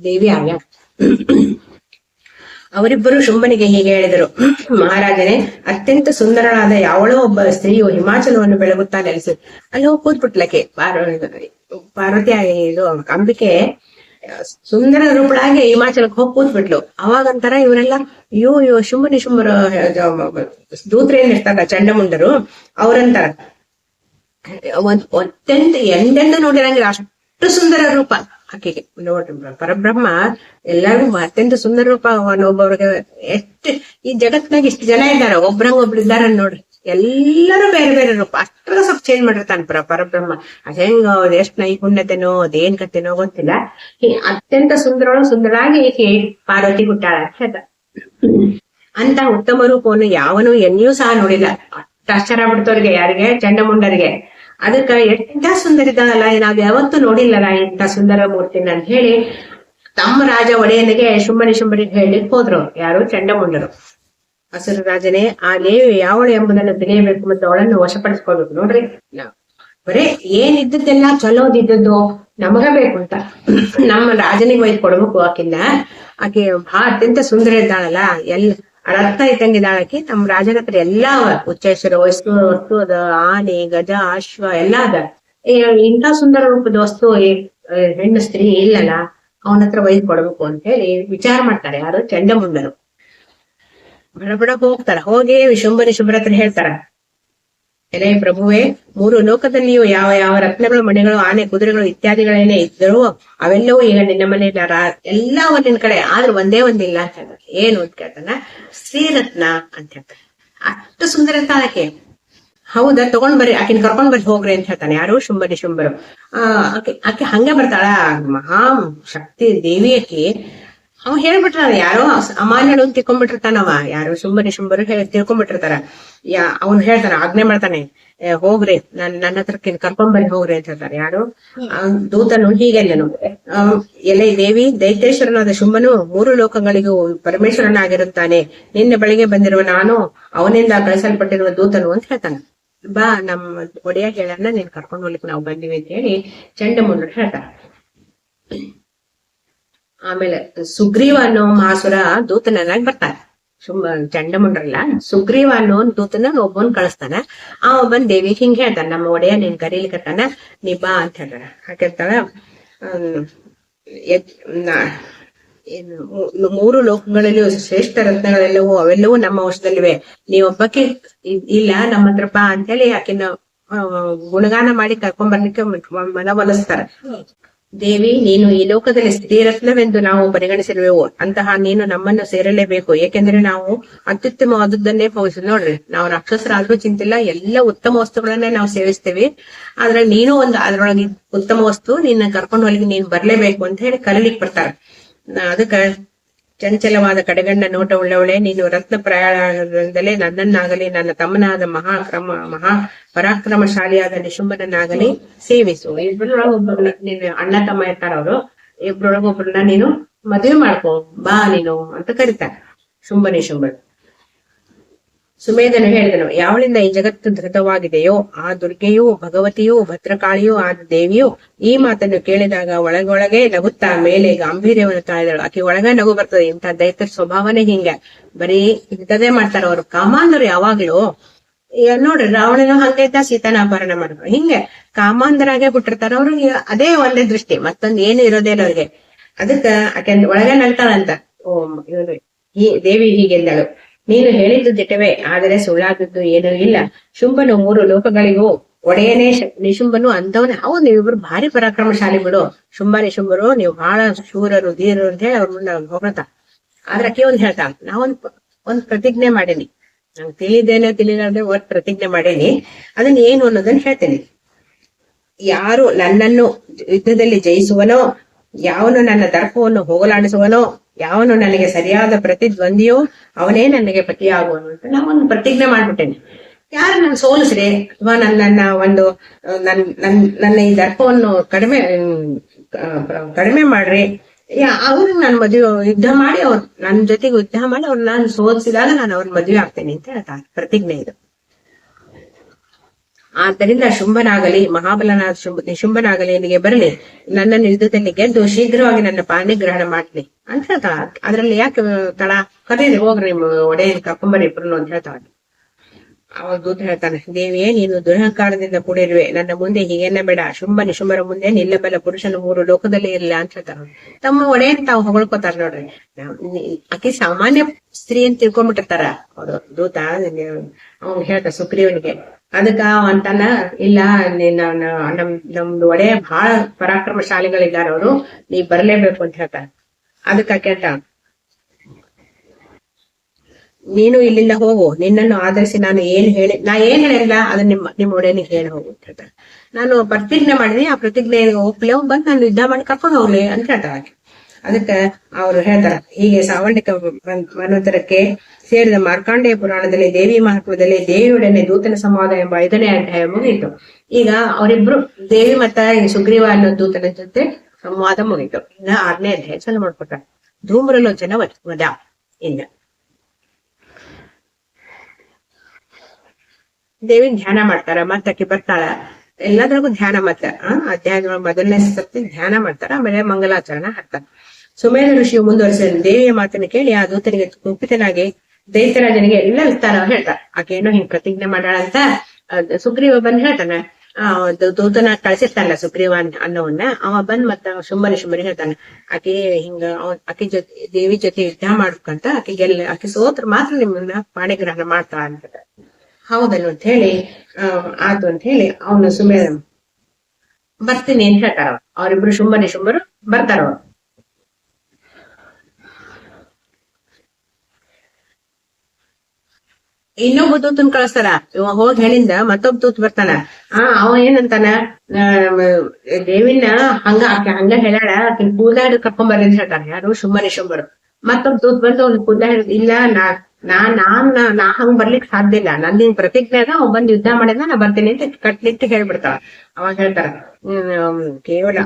ದೇವಿ ಆಗ್ಯ ಅವರಿಬ್ಬರು ಶುಂಭನಿಗೆ ಹೀಗೆ ಹೇಳಿದರು, ಮಹಾರಾಜನೇ, ಅತ್ಯಂತ ಸುಂದರಳಾದ ಯಾವಳೋ ಒಬ್ಬ ಸ್ತ್ರೀಯು ಹಿಮಾಚಲವನ್ನು ಬೆಳಗುತ್ತಾ ನೆಲೆಸಿ ಅಲ್ಲಿ ಹೋಗಿ ಕೂತ್ಬಿಟ್ಲಕ್ಕೆ ಪಾರ್ವ ಪಾರ್ವತಿ ಇದು ಅಂಬಿಕೆ ಸುಂದರ ರೂಪಳಾಗಿ ಹಿಮಾಚಲಕ್ಕೆ ಹೋಗಿ ಕೂತ್ಬಿಟ್ಲು. ಅವಾಗಂತಾರ ಇವರೆಲ್ಲ, ಅಯ್ಯೋ ಅಯ್ಯೋ, ಶುಂಭನಿ ಶುಂಭರ ದೂತ್ರ ಏನಿರ್ತಾರ ಚಂಡಮುಂಡರು, ಅವ್ರಂತಾರ. ಅತ್ಯಂತ ಎಂದೆಂದು ನೋಡಿರಂಗಿಲ್ಲ ಅಷ್ಟು ಸುಂದರ ರೂಪ. ಆಕೆಗೆ ನೋಡ್ರಿ ಪರಬ್ರಹ್ಮ ಎಲ್ಲಾರು ಅತ್ಯಂತ ಸುಂದರ ರೂಪ ಅವನು ಒಬ್ಬೊಬ್ರಿಗೆ ಎಷ್ಟು ಈ ಜಗತ್ನಾಗ ಇಷ್ಟು ಜನ ಇದ್ದಾರ. ಒಬ್ರಂಗ ಒಬ್ರು ಇದ್ದಾರ ನೋಡ್ರಿ. ಎಲ್ಲರೂ ಬೇರೆ ಬೇರೆ ರೂಪ. ಅಷ್ಟ್ರ ಸ್ವಲ್ಪ ಚೇಂಜ್ ಮಾಡಿರ್ತಾನ ಪರ ಪರಬ್ರಹ್ಮ. ಅದ್ ಹೆಂಗ ಅವ್ರ ಎಷ್ಟ್ ನೈಪುಣ್ಯತೆನೋ ಅದೇನ್ ಕತೆನೋ ಗೊತ್ತಿಲ್ಲ. ಈ ಅತ್ಯಂತ ಸುಂದರ ಸುಂದರಾಗಿ ಈಕೆ ಪಾರ್ವತಿ ಹುಟ್ಟಾಳ. ಅಂತ ಅಂತ ಉತ್ತಮ ರೂಪವನ್ನು ಯಾವನು ಎನ್ಯೂ ಸಹ ನೋಡಿಲ್ಲ. ಅಷ್ಟು ಆಶ್ಚರ್ಯ ಬಿಡ್ತವ್ರಿಗೆ ಯಾರಿಗೆ? ಚಂಡಮುಂಡರಿಗೆ. ಅದಕ್ಕ ಎಂತ ಸುಂದರ ಇದ್ದಾನಲ್ಲ ನಾವ್ ಯಾವತ್ತೂ ನೋಡಿಲ್ಲಲ್ಲ ಇಂಥ ಸುಂದರ ಮೂರ್ತಿನ ಅಂತ ಹೇಳಿ ತಮ್ಮ ರಾಜ ಒಡೆಯನಿಗೆ ಶುಂಭನಿ ಶುಂಭನಿ ಹೇಳಿ ಹೋದ್ರು ಯಾರು? ಚಂಡಮುಂಡರು. ಹಸಿರು ರಾಜನೇ, ಆ ಲೇವಿ ಯಾವಳು ಎಂಬುದನ್ನು ತಿಳಿಯಬೇಕು ಮತ್ತು ಅವಳನ್ನು ವಶಪಡಿಸ್ಕೊಳ್ಬೇಕು. ನೋಡ್ರಿ. ಬರೇ ಏನಿದ್ದದ್ದೆಲ್ಲ ಚಲೋದಿದ್ದದ್ದು ನಮಗ ಬೇಕು ಅಂತ. ನಮ್ಮ ರಾಜನಿಗೆ ಒಯ್ದು ಕೊಡ್ಬೇಕು ಆಕಿನ್ನ ಆಕೆ ಅತ್ಯಂತ ಸುಂದರ ಇದ್ದಾಳಲ್ಲ. ಎಲ್ ರತ್ನ ಇದ್ದಂಗಿದ್ದಾಳ ಆಕಿ ನಮ್ಮ ರಾಜನ ಹತ್ರ ಎಲ್ಲಾ ಅವ ಉಚ್ಚೇಶ್ವರ ವಸ್ತು ವಸ್ತು ಅದ ಆನೆ, ಗಜ, ಅಶ್ವ ಎಲ್ಲಾ ಅದ. ಇಂಥ ಸುಂದರ ರೂಪದ ವಸ್ತು ಹೆಣ್ಣು ಸ್ತ್ರೀ ಇಲ್ಲಲ್ಲ ಅವನ ಹತ್ರ ಒಯ್ದು ಕೊಡ್ಬೇಕು ಅಂತ ಹೇಳಿ ವಿಚಾರ ಮಾಡ್ತಾರೆ. ಯಾರು? ಚಂಡಮುಂಡರು. ಬಡ ಬಡ ಹೋಗ್ತಾರ. ಹೋಗಿ ವಿಶುಂಬರಿ ಶುಭ್ರ ಹತ್ರ ಹೇಳ್ತಾರ. ಎಲೆ ಪ್ರಭುವೇ, ಮೂರು ಲೋಕದಲ್ಲಿಯೂ ಯಾವ ಯಾವ ರತ್ನಗಳು, ಮಣಿಗಳು, ಆನೆ, ಕುದುರೆಗಳು ಇತ್ಯಾದಿಗಳೇನೇ ಇದ್ದರೂ ಅವೆಲ್ಲವೂ ಈಗ ನಿನ್ನ ಮನೆಯಲ್ಲಿ ರಾ- ಎಲ್ಲಾ ಒಂದಿನ ಕಡೆ. ಆದ್ರೂ ಒಂದೇ ಒಂದಿಲ್ಲ ಅಂತ ಏನು ಅಂತ ಕೇಳ್ತಾನ? ಶ್ರೀರತ್ನ ಅಂತ ಹೇಳ್ತಾರೆ. ಅಷ್ಟು ಸುಂದರ ಆಕೆ ಹೌದಾ? ತಗೊಂಡ್ ಬರ್ರಿ. ಆಕಿನ ಕರ್ಕೊಂಡ್ ಬರ್ರಿ, ಹೋಗ್ರಿ ಅಂತ ಹೇಳ್ತಾನೆ. ಯಾರು ಶುಂಭರಿ ಶುಂಭರು. ಆ, ಆಕೆ ಆಕೆ ಹಂಗೆ ಬರ್ತಾಳ? ಮಹಾ ಶಕ್ತಿ, ದೇವಿ ಆಕಿ. ಅವ ಹೇಳ್ಬಿಟ್ರಾನ ಯಾರೋ ಅಮಾನ್ಯಳು ಅಂತ ತಿಳ್ಕೊಂಡ್ಬಿಟ್ಟಿರ್ತಾನವ ಯಾರು ಶುಂಭರು ಹೇಳಿ ತಿಳ್ಕೊಂಡ್ಬಿಟ್ಟಿರ್ತಾರ. ಯಾ ಅವ್ನು ಹೇಳ್ತಾನ ಆಜ್ಞೆ ಮಾಡ್ತಾನೆ ಹೋಗ್ರಿ ನನ್ ನನ್ನ ಹತ್ರ ಕರ್ಕೊಂಡ್ ಬರ್ರಿ ಹೋಗ್ರಿ ಅಂತ ಹೇಳ್ತಾರೆ. ಯಾರು? ದೂತನು ಆ, ಎಲೆ ದೇವಿ ದೈತ್ಯೇಶ್ವರನಾದ ಶುಂಭನು ಮೂರು ಲೋಕಗಳಿಗೂ ಪರಮೇಶ್ವರನಾಗಿರುತ್ತಾನೆ. ನಿನ್ನ ಬಳಿಗೆ ಬಂದಿರುವ ನಾನು ಅವನಿಂದ ಕಳಿಸಲ್ಪಟ್ಟಿರುವ ದೂತನು ಅಂತ ಹೇಳ್ತಾನೆ. ಬಾ ನಮ್ಮ ಒಡೆಯ ಹೇಳನ್ನ ನೀನ್ ಕರ್ಕೊಂಡು ಹೋಗ್ಲಿಕ್ಕೆ ನಾವು ಬಂದಿವಿ ಅಂತ ಹೇಳಿ ಚಂಡಮುಂಡರು ಹೇಳ್ತಾರ. ಆಮೇಲೆ ಸುಗ್ರೀವ ಅನ್ನೋ ಮಹಾಸುರ ದೂತನಾಗಿ ಬರ್ತಾರೆ. ಸುಮ್ಮ ಚಂಡಮುಂಡ್ರಲ್ಲ ಸುಗ್ರೀವ ಅನ್ನೋ ದೂತನ ಒಬ್ಬನ್ ಕಳಿಸ್ತಾನ. ಆ ಒಬ್ಬನ್ ದೇವಿ ಹಿಂಗ್ ಹೇಳ್ತಾನ ನಮ್ಮ ಒಡೆಯ ನೀನ್ ಕರೀಲಿಕತ್ತಾನ ನೀ ಬಾ ಅಂತ ಹೇಳ್ತಾರ ಹಾಕಿರ್ತಾಳ. ಏನು ಮೂರು ಲೋಕಗಳಲ್ಲಿ ಶ್ರೇಷ್ಠ ರತ್ನಗಳೆಲ್ಲವೂ ಅವೆಲ್ಲವೂ ನಮ್ಮ ವಶದಲ್ಲಿವೆ. ನೀವೊಬ್ಬಕ್ಕೆ ಇಲ್ಲ ನಮ್ಮ ಹತ್ರ ಬಾ ಅಂತೇಳಿ ಆಕಿನ ಆ, ಗುಣಗಾನ ಮಾಡಿ ಕರ್ಕೊಂಡ್ ಬರ್ಲಿಕ್ಕೆ ಮನ ದೇವಿ, ನೀನು ಈ ಲೋಕದಲ್ಲಿ ಸ್ತ್ರೀರತ್ನವೆಂದು ನಾವು ಪರಿಗಣಿಸಿರುವೆವು. ಅಂತಹ ನೀನು ನಮ್ಮನ್ನು ಸೇರಲೇಬೇಕು. ಏಕೆಂದ್ರೆ ನಾವು ಅತ್ಯುತ್ತಮವಾದದ್ದನ್ನೇ ಭವಿಸಿ ನೋಡ್ರಿ, ನಾವು ರಾಕ್ಷಸರಾದ್ರೂ ಚಿಂತಿಲ್ಲ, ಎಲ್ಲ ಉತ್ತಮ ವಸ್ತುಗಳನ್ನೇ ನಾವು ಸೇವಿಸ್ತೇವೆ. ಆದ್ರೆ ನೀನು ಒಂದು ಅದರೊಳಗೆ ಉತ್ತಮ ವಸ್ತು, ನಿನ್ನ ಕರ್ಕೊಂಡು ಹೋಗಿ ನೀನ್ ಬರ್ಲೇಬೇಕು ಅಂತ ಹೇಳಿ ಕರೀಲಿಕ್ ಬರ್ತಾರ. ಅದಕ್ಕ ಚಂಚಲವಾದ ಕಡೆಗಣ್ಣ ನೋಟ ಉಳ್ಳವಳೆ, ನೀನು ರತ್ನ ಪ್ರಯಾಣದಿಂದಲೇ ನನ್ನನ್ನಾಗಲಿ, ನನ್ನ ತಮ್ಮನಾದ ಮಹಾಕ್ರಮ, ಮಹಾ ಪರಾಕ್ರಮಶಾಲಿಯಾದ ನಿಶುಂಭನನ್ನಾಗಲಿ ಸೇವಿಸು. ಇಬ್ಬರೊಳಗೊಬ್ಬರನ್ನ ನೀನು ಅಣ್ಣ, ತಮ್ಮ ಇರ್ತಾರ ಅವರು ಇಬ್ಬರೊಳಗೊಬ್ಬರನ್ನ ನೀನು ಮದುವೆ ಮಾಡ್ಕೋ, ಬಾ ನೀನು ಅಂತ ಕರೀತಾರೆ. ಶುಂಭ ನಿಶುಂಭನ್ ಸುಮೇಧನು ಹೇಳಿದನು, ಯಾವಳಿಂದ ಈ ಜಗತ್ತು ಧೃತವಾಗಿದೆಯೋ ಆ ದುರ್ಗೆಯೂ, ಭಗವತಿಯೂ, ಭದ್ರಕಾಳಿಯೂ ಆದ ದೇವಿಯು ಈ ಮಾತನ್ನು ಕೇಳಿದಾಗ ಒಳಗೊಳಗೆ ನಗುತ್ತಾ ಮೇಲೆ ಗಾಂಭೀರ್ಯವನ್ನು ತಾಳಿದಳು. ಆಕೆ ಒಳಗ ನಗು ಬರ್ತದೆ, ಇಂಥ ದೈತ್ಯ ಸ್ವಭಾವನೆ ಹಿಂಗ. ಬರೀ ಇಂಥದೇ ಮಾಡ್ತಾರ ಅವ್ರು. ಕಾಮಾಂಧರು ಯಾವಾಗ್ಲೂ ನೋಡ್ರಿ ರಾವಣನು ಹಂಗೆ ಇದ್ದ, ಸೀತಾನ ಅಪಹರಣ ಮಾಡಿದ್ರು. ಹಿಂಗೆ, ಕಾಮಾಂಧರಾಗೆ ಬಿಟ್ಟಿರ್ತಾರ ಅವ್ರು ಅದೇ ಒಂದೇ ದೃಷ್ಟಿ, ಮತ್ತೊಂದ್ ಏನು ಇರೋದೇ ಅವ್ರಿಗೆ. ಅದಕ್ಕ ಆಕೆ ಒಳಗೆ ನಗ್ತಾಳಂತ. ಓ ದೇವಿ ಹೀಗೆಂದಳು ನೀನು ಹೇಳಿದ್ದು ದಿಟವೇ, ಆದರೆ ಸುಳ್ಳಾದದ್ದು ಏನೂ ಇಲ್ಲ. ಶುಂಭನು ಮೂರು ಲೋಕಗಳಿಗೂ ಒಡೆಯನೇ ನಿಶುಂಭನು ಅಂತವನು ಅವು ನೀವಿಬ್ರು ಭಾರಿ ಪರಾಕ್ರಮಶಾಲಿ ಬಿಡು ಶುಂಭ, ನಿಶುಂಭರು, ನೀವು ಬಹಳ ಶೂರರು ಧೀರರು ಅಂತ ಹೇಳಿ ಅವ್ರ ಮುಂದೆ ಹೋಗ್ರತ ಆದ್ರೆ ಒಂದ್ ಹೇಳ್ತಾ, ನಾವೊಂದ್ ಒಂದ್ ಪ್ರತಿಜ್ಞೆ ಮಾಡೀನಿ. ನಂಗೆ ತಿಳಿಲ್ಲ ಅಂದ್ರೆ ಒಟ್ ಪ್ರತಿಜ್ಞೆ ಮಾಡೇನಿ. ಅದನ್ನ ಏನು ಅನ್ನೋದನ್ನ ಹೇಳ್ತೇನೆ. ಯಾರು ನನ್ನನ್ನು ಯುದ್ಧದಲ್ಲಿ ಜಯಿಸುವನೋ, ಯಾವನು ನನ್ನ ದರ್ಪವನ್ನು ಹೋಗಲಾಡಿಸುವನೋ ಯಾವನು ನನಗೆ ಸರಿಯಾದ ಪ್ರತಿದ್ವಂದಿಯೋ ಅವನೇ ನನಗೆ ಪತಿಯಾಗುವನು ಅಂತ ನಾವೊಂದು ಪ್ರತಿಜ್ಞೆ ಮಾಡ್ಬಿಟ್ಟೇನೆ. ಯಾರು ನನ್ನ ಸೋಲಿಸ್ರೆ ಅಥವಾ ನನ್ನ ನನ್ನ ಒಂದು ನನ್ನ ನನ್ ನನ್, ನನ್ನ ಈ ದರ್ಪವನ್ನು ಕಡಿಮೆ ಕಡಿಮೆ ಮಾಡ್ರಿ ಅವ್ರಿಗೆ ನಾನು ಮದುವೆ ಯುದ್ಧ ಮಾಡಿ ಅವ್ರು ನನ್ನ ಜೊತೆಗೆ ಯುದ್ಧ ಮಾಡಿ ಅವ್ರು ನಾನು ಸೋಲಿಸಿದಾಗ ನಾನು ಅವ್ರ ಮದುವೆ ಆಗ್ತೇನೆ ಅಂತ ಹೇಳ್ತಾರೆ ಪ್ರತಿಜ್ಞೆ ಇದು. ಆದ್ದರಿಂದ ಶುಂಭನಾಗಲಿ ಮಹಾಬಲನಾದ ಶುಂಭ ಶುಂಭನಾಗಲಿ ಇಲ್ಲಿಗೆ ಬರಲಿ ನನ್ನ ಯುದ್ಧದಲ್ಲಿ ಗೆದ್ದು ಶೀಘ್ರವಾಗಿ ನನ್ನ ಪಾಣಿಗ್ರಹಣ ಮಾಡ್ಲಿ ಅಂತ ಹೇಳ್ತಾಳ ಅದ್ರಲ್ಲಿ ಯಾಕೆ ತಳ ಕರೀರಿ ಹೋಗ್ರಿ ನಿಮ್ಮ ಒಡೆಯನ್ ಕರ್ಕೊಂಬರಿ ಅಂತ ಹೇಳ್ತಾಳ ಅವಾಗ ದೂತ ಹೇಳ್ತಾನೆ, ದೇವಿಯೇ, ನೀನು ದುರಹಂಕಾರದಿಂದ ಕೂಡಿರುವೆ. ನನ್ನ ಮುಂದೆ ಹೀಗೆಲ್ಲ ಬೇಡ. ಶುಂಭ ನಿಶುಂಭರ ಮುಂದೆ ನಿಲ್ಲಬಲ್ಲ ಪುರುಷನ ಮೂರು ಲೋಕದಲ್ಲಿ ಇರಲಿಲ್ಲ ಅಂತ ಹೇಳ್ತಾರ ತಮ್ಮ ಒಡೆಯನ್ ತಾವು ಹೊಗಳ್ಕೊತಾರ ನೋಡ್ರಿ. ಆಕೆ ಸಾಮಾನ್ಯ ಸ್ತ್ರೀ ಅಂತ ತಿಳ್ಕೊಂಡ್ಬಿಟ್ಟಿರ್ತಾರ ದೂತ ಅವ್ನ್ ಹೇಳ್ತ ಸುಗ್ರೀವನಿಗೆ, ಅದಕ್ಕ ಅಂತಾನ ಇಲ್ಲ ನಿನ್ನ ನಮ್ ನಮ್ದು ಒಡೆ ಬಹಳ ಪರಾಕ್ರಮಶಾಲಿಗಳಿದ್ದಾರೆ ಅವರು, ನೀ ಬರ್ಲೇಬೇಕು ಅಂತ ಹೇಳ್ತಾರ ಅದಕ್ಕ ಕೇಳ್ತ ನೀನು ಇಲ್ಲಿಂದ ಹೋಗು, ನಿನ್ನನ್ನು ಆಧರಿಸಿ ನಾನು ಏನ್ ಹೇಳಿ, ನಾ ಏನ್ ಹೇಳಿಲ್ಲ ಅದನ್ನ ನಿಮ್ಮ ನಿಮ್ಮ ಒಡೆಯನಿಗೆ ಹೇಳಿ ಹೋಗು ಅಂತ ಹೇಳ್ತಾರೆ ನಾನು ಪ್ರತಿಜ್ಞೆ ಮಾಡಿದೀನಿ, ಆ ಪ್ರತಿಜ್ಞೆ ಒಪ್ಲೆ, ಬಂದ್ ನಾನು ಯುದ್ಧ ಮಾಡಿ ಕರ್ಕೊಂಡು ಹೋಗ್ಲಿ ಅಂತ ಹೇಳ್ತಾರೆ ಅದಕ್ಕೆ ಅವ್ರು ಹೇಳ್ತಾರ, ಹೀಗೆ ಸಾವರ್ಣಿಕ ಮನ್ವಂತರಕ್ಕೆ ಸೇರಿದ ಮಾರ್ಕಾಂಡೇಯ ಪುರಾಣದಲ್ಲಿ ದೇವಿ ಮಹತ್ವದಲ್ಲಿ ದೇವಿಯೊಡನೆ ದೂತನ ಸಂವಾದ ಎಂಬ ಐದನೇ ಅಧ್ಯಾಯ ಮುಗಿಯಿತು. ಈಗ ಅವರಿಬ್ರು ದೇವಿ ಮತ್ತ ಸುಗ್ರೀವ ಅನ್ನೋ ದೂತನ ಜೊತೆ ಸಂವಾದ ಮುಗಿಯಿತು. ಇನ್ನ ಆರನೇ ಅಧ್ಯಾಯ ಚಲ ಮಾಡ್ಕೊಟ್ಟ ಧೂಮ್ರಲೋಚನ ವದ ಇನ್ನ. ದೇವಿ ಧ್ಯಾನ ಮಾಡ್ತಾರ ಮತ್ತ ಆಕಿ ಬರ್ತಾಳ. ಎಲ್ಲದ್ರಾಗೂ ಧ್ಯಾನ ಮಾಡ್ತಾರ. ಆ ಅಧ್ಯಾಯದ ಮೊದಲನೇ ಸರ್ತಿ ಧ್ಯಾನ ಮಾಡ್ತಾರ, ಆಮೇಲೆ ಮಂಗಲಾಚರಣ ಹಾಕ್ತಾರ. ಸುಮೇಧ ಋಷಿಯು ಮುಂದುವರಿಸಿದ ದೇವಿಯ ಮಾತನ್ನು ಕೇಳಿ ಆ ದೂತನಿಗೆ ಕುಪಿತನಾಗಿ ದೈತ್ಯರಾಜನಿಗೆ ಎಲ್ಲ ವಿಸ್ತಾರ ಹೇಳ್ತಾರ ಆಕೆ ಏನೋ ಹಿಂಗ್ ಪ್ರತಿಜ್ಞೆ ಅಂತ ಸುಗ್ರೀವ ಬಂದ್ ಹೇಳ್ತಾನೆ. ಆ ದೂತನ ಕಳ್ಸಿರ್ತಾನಲ್ಲ ಸುಗ್ರೀವ ಅನ್- ಅನ್ನೋವನ್ನ, ಅವ ಬಂದ್ ಮತ್ತ ಶುಂಭನ ಶುಂಭನಿ ಹೇಳ್ತಾನೆ. ಆಕೆ ಹಿಂಗ ಆಕೆ ಜೊತೆ, ದೇವಿ ಜೊತೆ ಯುದ್ಧ ಮಾಡ್ಕಂತ ಆಕೆಗೆಲ್ಲ, ಆಕೆ ಸೋತ್ರ ಮಾತ್ರ ನಿಮ್ಮನ್ನ ಪಾಣಿಗ್ರಹಣ ಮಾಡ್ತಾ ಅಂತ ಹೌದನ್ನು ಅಂತ ಹೇಳಿ ಆತು ಅಂತ ಹೇಳಿ ಅವನು ಸುಮ್ಮನೆ ಬರ್ತೀನಿ ಅಂತ ಹೇಳ್ತಾರ ಅವರಿಬ್ರು ಶುಂಭನಿ ಶುಂಭರು ಬರ್ತಾರ ಇನ್ನೊಬ್ಬ ತೂತನ್ ಕಳಿಸ್ತಾರ ಇವ ಹೋಗಿ ಹೇಳಿಂದ ಮತ್ತೊಬ್ಬ ತೂತ್ ಬರ್ತಾನ. ಆ, ಅವ ಏನಂತಾನ? ದೇವಿನ ಹಂಗ ಹಂಗ ಹೇಳ್ಯಾಳ ಆಕೆ ಹಿಡಿದು ಕರ್ಕೊಂಡ್ ಬರ್ರಿ ಅಂತ ಹೇಳ್ತಾರ ಯಾರು? ಶುಂಭನಿ ಶುಂಭರು ಮತ್ತೊಬ್ಬ ತೂತ್ ಬಂದು ಅವ್ನ ಕೂದ ಇಲ್ಲ, ನಾ ನಾ, ನಾನ್, ನಾ ಹಂಗ್ ಬರ್ಲಿಕ್ ಸಾಧ್ಯ ಇಲ್ಲ. ನಂದಿನ್ ಅದ ಅವ್ ಬಂದ್ ಯುದ್ಧ ಮಾಡಿದ ನಾ ಬರ್ತೀನಿ ಅಂತ ಕಟ್ಲಿಟ್ಟು ಹೇಳ್ಬಿಡ್ತಾಳ. ಅವಾಗ ಹೇಳ್ತಾರ ಕೇವಲ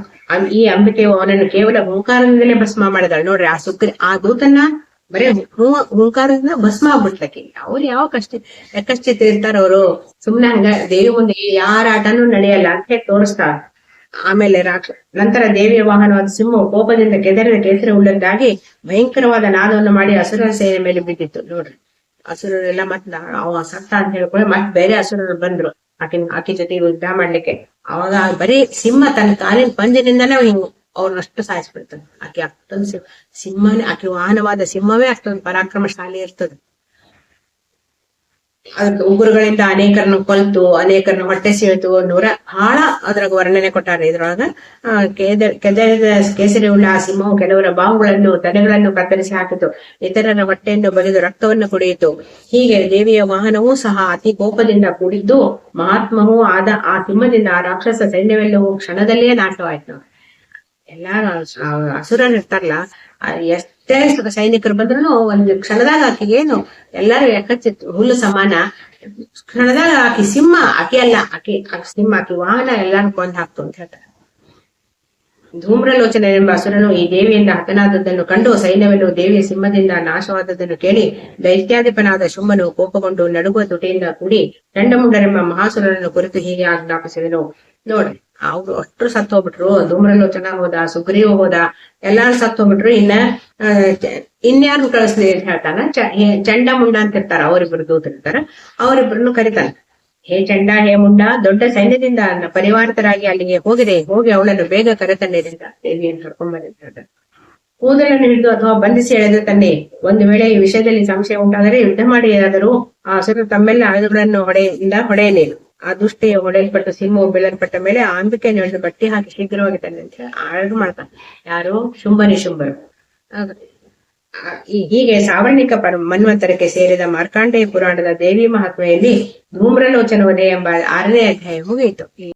ಈ ಅಂಬಿಕೆ ಅವನನ್ನು ಕೇವಲ ಓಂಕಾರದಿಂದಲೇ ಭಸ್ಮ ಮಾಡಿದಾಳ. ನೋಡ್ರಿ, ಆ ಸುಗ್ರಿ, ಆ ದೂತನ್ನ ಬರೇ ಹೂ- ಹೂಂಕಾರದಿಂದ ಭಸ್ಮ ಆಗ್ಬಿಡ್ತಕ್ಕೆ ಅವ್ರು ಯಾವ ಕಷ್ಟ ಕಷ್ಟ ಇರ್ತಾರ ಅವರು? ಸುಮ್ನೆ ಹಂಗ ದೇವಿ ಮುಂದೆ ಯಾರ ಆಟನೂ ನಡೆಯಲ್ಲ ಅಂತ ಹೇಳಿ ತೋರಿಸ್ತಾರ ಆಮೇಲೆ ರಾಕ್ಷ ನಂತರ ದೇವಿಯ ವಾಹನವಾದ ಸಿಂಹ ಕೋಪದಿಂದ ಕೆದರಿದ ಕೇಸರಿ ಉಳ್ಳದ್ದಾಗಿ ಭಯಂಕರವಾದ ನಾದವನ್ನು ಮಾಡಿ ಹಸುರ ಸೇನೆ ಮೇಲೆ ಬಿದ್ದಿತ್ತು. ನೋಡ್ರಿ ಹಸುರರೆಲ್ಲ ಮತ್ ಅವ ಸತ್ತ ಅಂತ ಹೇಳ್ಕೊಳ್ಳಿ ಮತ್ ಬೇರೆ ಅಸುರರು ಬಂದ್ರು. ಆಕಿನ ಆಕಿ ಜೊತೆ ಯುದ್ಧ ಮಾಡ್ಲಿಕ್ಕೆ. ಅವಾಗ ಬರೀ ಸಿಂಹ ತನ್ನ ಕಾಲಿನ ಪಂಜಿನಿಂದನೇ ಹಿಂಗ್ ಅವ್ರನ್ನಷ್ಟು ಸಾಯಿಸ್ಬಿಡ್ತಾನೆ. ಆಕೆ ಅಷ್ಟೊಂದು ಸಿಂಹ ಸಿಂಹನೇ, ಆಕೆ ವಾಹನವಾದ ಸಿಂಹವೇ ಅಷ್ಟೊಂದು ಪರಾಕ್ರಮಶಾಲಿ ಇರ್ತದೆ. ಅದಕ್ಕೆ ಉಗುರುಗಳಿಂದ ಅನೇಕರನ್ನು ಕೊಲ್ತು, ಅನೇಕರನ್ನು ಹೊಟ್ಟೆ ಸೀಳ್ತು ನೂರ ಬಹಳ ಅದ್ರಾಗ ವರ್ಣನೆ ಕೊಟ್ಟಾರೆ. ಇದ್ರೊಳಗ ಕೆದ ಕೇಸರಿ ಉಳ್ಳ ಆ ಸಿಂಹವು ಕೆಲವರ ಬಾವುಗಳನ್ನು, ತಲೆಗಳನ್ನು ಕತ್ತರಿಸಿ ಹಾಕಿತು. ಇತರರ ಹೊಟ್ಟೆಯನ್ನು ಬಗೆದು ರಕ್ತವನ್ನು ಕುಡಿಯಿತು. ಹೀಗೆ ದೇವಿಯ ವಾಹನವೂ ಸಹ ಅತಿ ಕೋಪದಿಂದ ಕೂಡಿದ್ದು, ಮಹಾತ್ಮವೂ ಆದ ಆ ಸಿಂಹದಿಂದ ಆ ರಾಕ್ಷಸ ಸೈನ್ಯವೆಲ್ಲವೂ ಕ್ಷಣದಲ್ಲಿಯೇ ನಾಶವಾಯ್ತು. ಎಲ್ಲಾರು ಹಸುರನ್ ಇರ್ತಾರಲ್ಲ ಎಷ್ಟೇ ಸೈನಿಕರು ಬಂದ್ರು ಒಂದ್ ಕ್ಷಣದಾಗ ಆಕಿಗೇನು ಎಲ್ಲಾರು ಯಾಕಚ್ಚಿತ್ತು ಹುಲ್ಲು ಸಮಾನ. ಕ್ಷಣದಾಗ ಆಕಿ ಸಿಂಹ, ಆಕೆ ಅಲ್ಲ, ಆಕಿ ಸಿಂಹ, ಆಕಿ ವಾಹನ ಎಲ್ಲಾನು ಕೊಂದ್ ಹಾಕ್ತು ಅಂತ ಹೇಳ್ತಾರೆ. ಧೂಮ್ರಲೋಚನೆ ಎಂಬ ಅಸುರನು ಈ ದೇವಿಯಿಂದ ಹತನಾದದ್ದನ್ನು ಕಂಡು ಸೈನ್ಯವನ್ನು ದೇವಿಯ ಸಿಂಹದಿಂದ ನಾಶವಾದದ್ದನ್ನು ಕೇಳಿ ದೈತ್ಯಾಧಿಪನಾದ ಶುಂಭನು ಕೋಪಗೊಂಡು ನಡುಗುವ ತುಟಿಯಿಂದ ಕೂಡಿ ಚಂಡಮುಂಡರೆಂಬ ಮಹಾಸುರನನ್ನು ಕುರಿತು ಹೀಗೆ ಆಜ್ಞಾಪಿಸಿದನು. ನೋಡ್ರಿ ಅವ್ರು ಅಷ್ಟು ಸತ್ ಹೋಗ್ಬಿಟ್ರು ಧೂಮ್ರಲೋಚನ ಹೋದ, ಸುಗ್ರೀವ ಹೋದ ಎಲ್ಲಾ ಸತ್ ಹೋಗ್ಬಿಟ್ರು ಇನ್ನ ಇನ್ಯಾರು ಕಳಿಸ್ಲಿ ಅಂತ ಹೇಳ್ತಾನ? ಚಂಡ ಮುಂಡ ಅಂತ ಇರ್ತಾರ, ಅವರಿಬ್ರು ದೂತರಿರ್ತಾರ ಅವರಿಬ್ರನ್ನು ಕರಿತಾನ. ಹೇ ಚಂಡ, ಹೇ ಮುಂಡ, ದೊಡ್ಡ ಸೈನ್ಯದಿಂದ ಪರಿವಾರತರಾಗಿ ಅಲ್ಲಿಗೆ ಹೋಗಿದೆ, ಹೋಗಿ ಅವಳನ್ನು ಬೇಗ ಕರೆತಂಡಿರಿಂದ ದೇವಿಯನ್ನು ಕರ್ಕೊಂಡ್ಬಂದಿದ್ದ ಅಂತ ಹೇಳ್ತಾನೆ. ಕೂದಲನ್ನು ಹಿಡಿದು ಅಥವಾ ಬಂಧಿಸಿ ಎಳೆದು ತನ್ನಿ ಒಂದು ವೇಳೆ ಈ ವಿಷಯದಲ್ಲಿ ಸಂಶಯ ಉಂಟಾದರೆ ಯುದ್ಧ ಮಾಡಿ ಏನಾದರೂ, ಆ ಹಸುರು ತಮ್ಮೆಲ್ಲ ಆಯುಧಗಳನ್ನು ಹೊಡೆಯಿಂದ ಹೊಡೆಯಲೇನು? ಆ ದುಷ್ಟಿಯ ಹೊಡೆಯಲ್ಪಟ್ಟು, ಸಿಂಹವು ಬೀಳಲ್ಪಟ್ಟ ಮೇಲೆ ಆ ಅಂಬಿಕೆಯನ್ನು ಹಿಡಿದು ಬಟ್ಟಿ ಹಾಕಿ ಶೀಘ್ರವಾಗಿ ತಂದೆ ಅಂತ ಹೇಳಿ ಆಳ್ದು ಮಾಡ್ತಾನೆ. ಯಾರು? ಶುಂಭನಿ ಶುಂಭರು. ಹೀಗೆ ಸಾವರ್ಣಿಕ ಪರ, ಮನ್ವಂತರಕ್ಕೆ ಸೇರಿದ ಮಾರ್ಕಾಂಡೇಯ ಪುರಾಣದ ದೇವಿ ಮಹಾತ್ಮೆಯಲ್ಲಿ ಧೂಮ್ರಲೋಚನ ವಧೆ ಎಂಬ ಆರನೇ ಅಧ್ಯಾಯ ಮುಗಿಯಿತು.